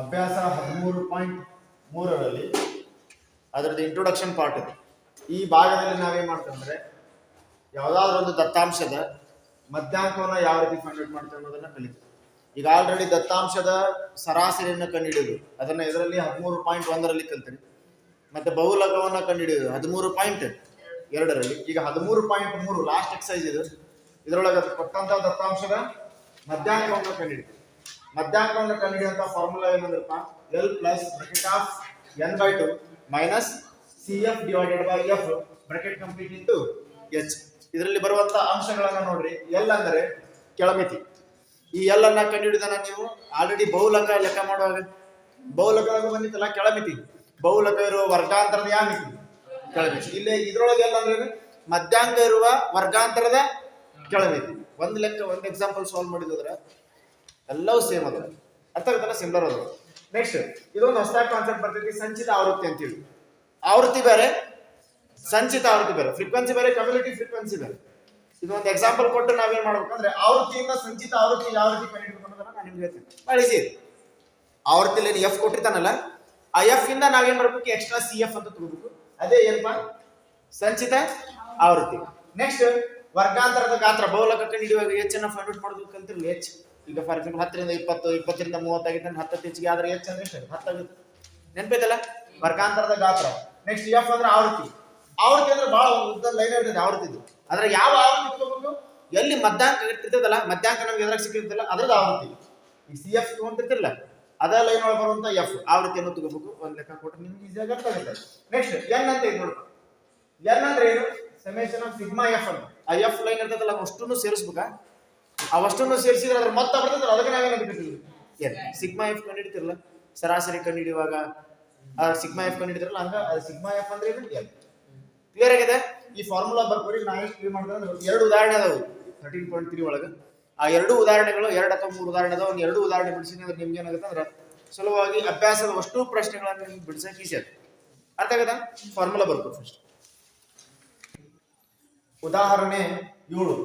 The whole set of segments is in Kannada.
ಅಭ್ಯಾಸ ಹದಿಮೂರು ಪಾಯಿಂಟ್ ಮೂರರಲ್ಲಿ ಅದರದ್ದು ಇಂಟ್ರೊಡಕ್ಷನ್ ಪಾರ್ಟ್ ಇದೆ. ಈ ಭಾಗದಲ್ಲಿ ನಾವೇನು ಮಾಡ್ತೇವೆ ಅಂದರೆ ಯಾವುದಾದ್ರೂ ಒಂದು ದತ್ತಾಂಶದ ಮಧ್ಯಾಂಕವನ್ನು ಯಾವ ರೀತಿ ಫೈಂಡ್ ಮಾಡ್ತೇವೆ ಅನ್ನೋದನ್ನು ಕಲಿತೀವಿ. ಈಗ ಆಲ್ರೆಡಿ ದತ್ತಾಂಶದ ಸರಾಸರಿಯನ್ನು ಕಂಡುಹಿಡಿಯೋದು ಅದನ್ನು ಇದರಲ್ಲಿ ಹದಿಮೂರು ಪಾಯಿಂಟ್ ಒಂದರಲ್ಲಿ ಕಲ್ತೀನಿ. ಮತ್ತೆ ಬಹುಲಕವನ್ನು ಕಂಡುಹಿಡಿಯೋದು ಹದಿಮೂರು ಪಾಯಿಂಟ್ ಎರಡರಲ್ಲಿ. ಈಗ ಹದಿಮೂರು ಪಾಯಿಂಟ್ ಮೂರು ಲಾಸ್ಟ್ ಎಕ್ಸೈಸ್ ಇದು. ಇದರೊಳಗೆ ಅದು ಕೊಟ್ಟಂತ ದತ್ತಾಂಶದ ಮಧ್ಯಾಹ್ನವನ್ನು ಕಂಡುಹಿಡಿತೀವಿ. ಮಧ್ಯಾಂಕವನ್ನು ಕಂಡುಹಿಡಿಯುವಂತ formula ಏನಂದ್ರಪ್ಪ? L plus bracket of N by two minus C F divided by F bracket complete into H ಇದರಲ್ಲಿ ಬರುವಂತ ಅಂಶಗಳನ್ನ ನೋಡ್ರಿ. ಎಲ್ ಅಂದರೆ ಕೆಳಮಿತಿ. ಈ ಎಲ್ ಅನ್ನ ಕಂಡುಹಿಡಿದನ ನೀವು ಆಲ್ರೆಡಿ ಬಹುಲಕ ಲೆಕ್ಕ ಮಾಡುವಾಗ ಬಹುಲಕ ಬಂದಿತ್ತಲ್ಲ, ಕೆಳಮಿತಿ. ಬಹುಲಕ ಇರುವ ವರ್ಗಾಂತರದ ಯಾವ ಮಿತಿ? ಕೆಳಮಿತಿ. ಇಲ್ಲಿ ಇದ್ರೊಳಗೆ ಎಲ್ಲ ಅಂದ್ರೆ ಮಧ್ಯಾಂಕ ಇರುವ ವರ್ಗಾಂತರದ ಕೆಳಮಿತಿ. ಒಂದ್ ಲೆಕ್ಕ, ಒಂದ್ ಎಕ್ಸಾಂಪಲ್ ಸಾಲ್ವ್ ಮಾಡಿದ್ರೆ ಎಲ್ಲವೂ ಸೇಮ್ ಅದ. ಅರ್ಥ ಆಗುತ್ತಲ್ಲ? ಸಿಮಿಲರ್ ಅದ. ನೆಕ್ಸ್ಟ್ ಇದೊಂದು ಹೊಸ ಕಾನ್ಸೆಪ್ಟ್ ಬರ್ತೈತಿ, ಸಂಚಿತ ಆವೃತ್ತಿ ಅಂತೇಳಿ ಆವೃತ್ತಿ ಬೇರೆ, ಸಂಚಿತ ಆವೃತ್ತಿ ಬೇರೆ. ಫ್ರೀಕ್ವೆನ್ಸಿ ಬೇರೆ ಕಮ್ಯುನಿಟಿ ಫ್ರೀಕ್ವೆನ್ಸಿ ಬೇರೆ. ಇದೊಂದು ಎಕ್ಸಾಂಪಲ್ ಕೊಟ್ಟು ನಾವೇನ್ ಮಾಡ್ಬೇಕಂದ್ರೆ, ಆವೃತ್ತಿಯಿಂದ ಸಂಚಿತ ಆವೃತ್ತಿ ಯಾವ ರೀತಿ ಕಂಡುಹಿಡಿಬೇಕು ಅನ್ನೋದನ್ನ ನಾನು ನಿಮ್ಗೆ ಹೇಳ್ತೀನಿ. ಭಾಳ ಈಸಿ ಆವೃತ್ತಿಲಿ ಎಫ್ ಕೊಟ್ಟಿರ್ತಾನಲ್ಲ ಆ ಎಫ್ ಇಂದ ನಾವೇನ್ ಮಾಡ್ಬೇಕು? ಎಕ್ಸ್ಟ್ರಾ ಸಿ ಎಫ್ ಅಂತ ತಗೋಬೇಕು. ಅದೇ ಏನಪ್ಪ? ಸಂಚಿತ ಆವೃತ್ತಿ. ನೆಕ್ಸ್ಟ್ ವರ್ಗಾಂತರದ ಗಾತ್ರ ಬಹುಲಕ ಎಚ್ ಹೆಚ್ಚನ್ನ ಫೈಂಡ್ ಔಟ್ ಮಾಡೋದು ಕಲ್ತಿರ್ಲಿ? ಎಚ್ ಈಗ ಫಾರ್ ಎಕ್ಸಾಂಪಲ್ ಹತ್ತರಿಂದ ಇಪ್ಪತ್ತು, ಇಪ್ಪತ್ತರಿಂದ ಮೂವತ್ತಾಗಿತ್ತು ಅಂದ್ರೆ ಹತ್ತು ಹೆಚ್ಚಿಗೆ ಆದ್ರೆ ಎಚ್ ಅಂದ್ರೆ ಎಷ್ಟು ಹತ್ತಾಗುತ್ತೆ ನೆನಪೈತಲ್ಲ ವರ್ಗಾಂತರದ ಗಾತ್ರ. ನೆಕ್ಸ್ಟ್ ಎಫ್ ಅಂದ್ರೆ ಆವೃತ್ತಿ. ಆವೃತ್ತಿ ಅಂದ್ರೆ ಬಹಳ ಉದ್ದ ಲೈನ್ ಇರ್ತದೆ ಆವೃತ್ತಿದು ಅದ್ರ ಯಾವ ಆವೃತ್ತಿ ತಗೋಬೇಕು ಎಲ್ಲಿ ಮಧ್ಯಾಹ್ನ ಇಟ್ಟಿರ್ತದಲ್ಲ, ಮಧ್ಯಾಂಕ ನಮ್ಗೆ ಎದುರಾಗ ಸಿಕ್ಕಿರ್ತಲ್ಲ ಅದ್ರದ್ದು ಆವೃತ್ತಿ ಈ ಸಿ ಎಫ್ ತಗೊಂತಿರ್ತಿರಲ್ಲ ಅದೇ ಲೈನ್ ಒಳಗೆ ಬರುವಂತ ಎಫ್ ಆವೃತ್ತಿಯನ್ನು ತಗೋಬೇಕು. ಒಂದ್ ಲೆಕ್ಕ ಕೊಟ್ಟು ನಿಮ್ಗೆ ಈಸಿಯಾಗಿ ಅರ್ಥ ಆಗುತ್ತೆ. ನೆಕ್ಸ್ಟ್ ಎನ್ ಅಂತ ಇದು ನೋಡ್ಬೇಕು ಎನ್ ಅಂದ್ರೆ ಏನು? ಸಮೇಶನ್ ಆಫ್ ಸಿಗ್ಮಾ ಎಫ್ ಅಂತ. ಆ ಎಫ್ ಲೈನ್ ಇರ್ತದಲ್ಲ, ಅಷ್ಟನ್ನು ಸೇರಿಸ್ಬೇಕಾ? ಅವಷ್ಟನ್ನು ಸೇರಿಸಿದ್ರೆ ಅದ್ರ ಮೊತ್ತ ಬರ್ತದ್ರೆ ಅದಕ್ಕೆ ನಾವೇನು ಬಿಟ್ಟಿದ್ವಿ ಏನು, ಸಿಗ್ಮಾ ಎಫ್ ಕಂಡುಹಿಡಿತಿರಲ್ಲ? ಸರಾಸರಿ ಕಂಡುಹಿಡಿಯುವಾಗ, ಆ ಸಿಗ್ಮಾ ಎಫ್ ಕಂಡು ಹಿಡಿದ್ರಲ್ಲ ಹಂಗ, ಅದು ಸಿಗ್ಮಾ ಎಫ್ ಅಂದ್ರೆ ಏನು? ಕ್ಲಿಯರ್ ಆಗಿದೆ? ಈ ಫಾರ್ಮುಲಾ ಬರ್ಕೊಡಿ, ನಾ ಎಷ್ಟು ಕ್ಲಿಯರ್ ಮಾಡಿದ್ರೆ ಎರಡು ಉದಾಹರಣೆ ಅದಾವು ತರ್ಟೀನ್ ಪಾಯಿಂಟ್ ತ್ರೀ ಒಳಗೆ. ಆ ಎರಡು ಉದಾಹರಣೆಗಳು, ಎರಡು ಅಥವಾ ಮೂರು ಉದಾಹರಣೆ ಅದಾವ, ಒಂದು ಎರಡು ಉದಾಹರಣೆ ಬಿಡಿಸಿದ್ರೆ ನಿಮ್ಗೆ ಏನಾಗುತ್ತೆ ಅಂದ್ರೆ ಸುಲಭವಾಗಿ ಅಭ್ಯಾಸದ ಅಷ್ಟು ಪ್ರಶ್ನೆಗಳನ್ನು ನಿಮ್ಗೆ ಬಿಡಿಸಕ್ಕೆ ಈಸಿ ಆಗುತ್ತೆ. ಅರ್ಥ ಆಗದ ಫಾರ್ಮುಲಾ ಬರ್ಕೊ ಫಸ್ಟ್ ಉದಾಹರಣೆ ಏಳು.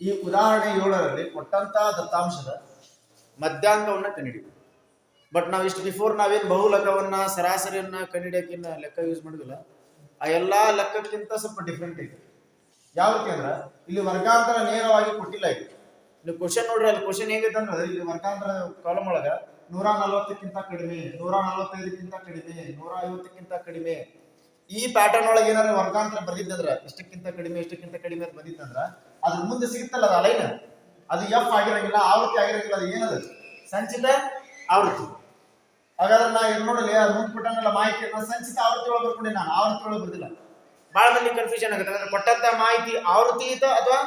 ಈ ಉದಾಹರಣೆ ಏಳರಲ್ಲಿ ಕೊಟ್ಟಂತಹ ದತ್ತಾಂಶದ ಮಧ್ಯಾಂಕವನ್ನ ಕಂಡುಹಿಡಿಬೇಕು. ಬಟ್ ನಾವು ಇಷ್ಟು ಬಿಫೋರ್ ನಾವೇನು ಬಹುಲಕವನ್ನ, ಸರಾಸರಿಯನ್ನ ಕಂಡುಹಿಡಿಯೋಕಿನ್ನ ಲೆಕ್ಕ ಯೂಸ್ ಮಾಡಿದಿಲ್ಲ. ಆ ಎಲ್ಲಾ ಲೆಕ್ಕಕ್ಕಿಂತ ಸ್ವಲ್ಪ ಡಿಫ್ರೆಂಟ್ ಇದೆ ಯಾವ ರೀತಿ ಅಂದ್ರೆ, ಇಲ್ಲಿ ವರ್ಗಾಂತರ ನೇರವಾಗಿ ಕೊಟ್ಟಿಲ್ಲ ಇದು. ನೀವು ಕ್ವಶನ್ ನೋಡ್ರಿ, ಅಲ್ಲಿ ಕ್ವಶನ್ ಹೇಗಿದೆ ಅಂದ್ರೆ, ಇಲ್ಲಿ ವರ್ಗಾಂತರ ಕಾಲಮ್ ಒಳಗ ನೂರ ನಲವತ್ತಕ್ಕಿಂತ ಕಡಿಮೆ, ನೂರ ನಲವತ್ತೈದಕ್ಕಿಂತ ಕಡಿಮೆ, ನೂರ ಐವತ್ತಕ್ಕಿಂತ ಕಡಿಮೆ. ಈ ಪ್ಯಾಟರ್ನ್ ಒಳಗೆ ಏನಾದ್ರು ವರ್ಗಾಂತರ ಬರ್ದಿದ್ದಂದ್ರ ಇಷ್ಟಕ್ಕಿಂತ ಕಡಿಮೆ ಇಷ್ಟಕ್ಕಿಂತ ಕಡಿಮೆ ಅಂತ ಬಂದಿದ್ದಂದ್ರ ಅದ್ರ ಮುಂದೆ ಸಿಗುತ್ತಲ್ಲ ಅದು ಅಲೈನ್ ಅದು ಎಫ್ ಆಗಿರಂಗಿಲ್ಲ, ಆವೃತ್ತಿ ಆಗಿರಂಗಿಲ್ಲ, ಅದು ಏನದು? ಸಂಚಿತ ಆವೃತ್ತಿ. ಹಾಗಾದ್ರೆ ನಾ ಇದು ನೋಡಲಿ ಅದು ಮುಂದ್ಬಿಟ್ಟಂಗಿಲ್ಲ ಮಾಹಿತಿ ಸಂಚಿತ ಆವೃತ್ತಿ ಒಳಗೆ ಬರ್ಕೊಂಡೆ ನಾನು, ಆವೃತ್ತಿ ಒಳಗೆ ಬರ್ದಿಲ್ಲ. ಬಹಳ ಮಂದಿ ಕನ್ಫ್ಯೂಷನ್ ಆಗುತ್ತೆ. ಅಂದ್ರೆ ಕೊಟ್ಟಂತ ಮಾಹಿತಿ ಆವೃತ್ತಿ ಐತ ಅಥವಾ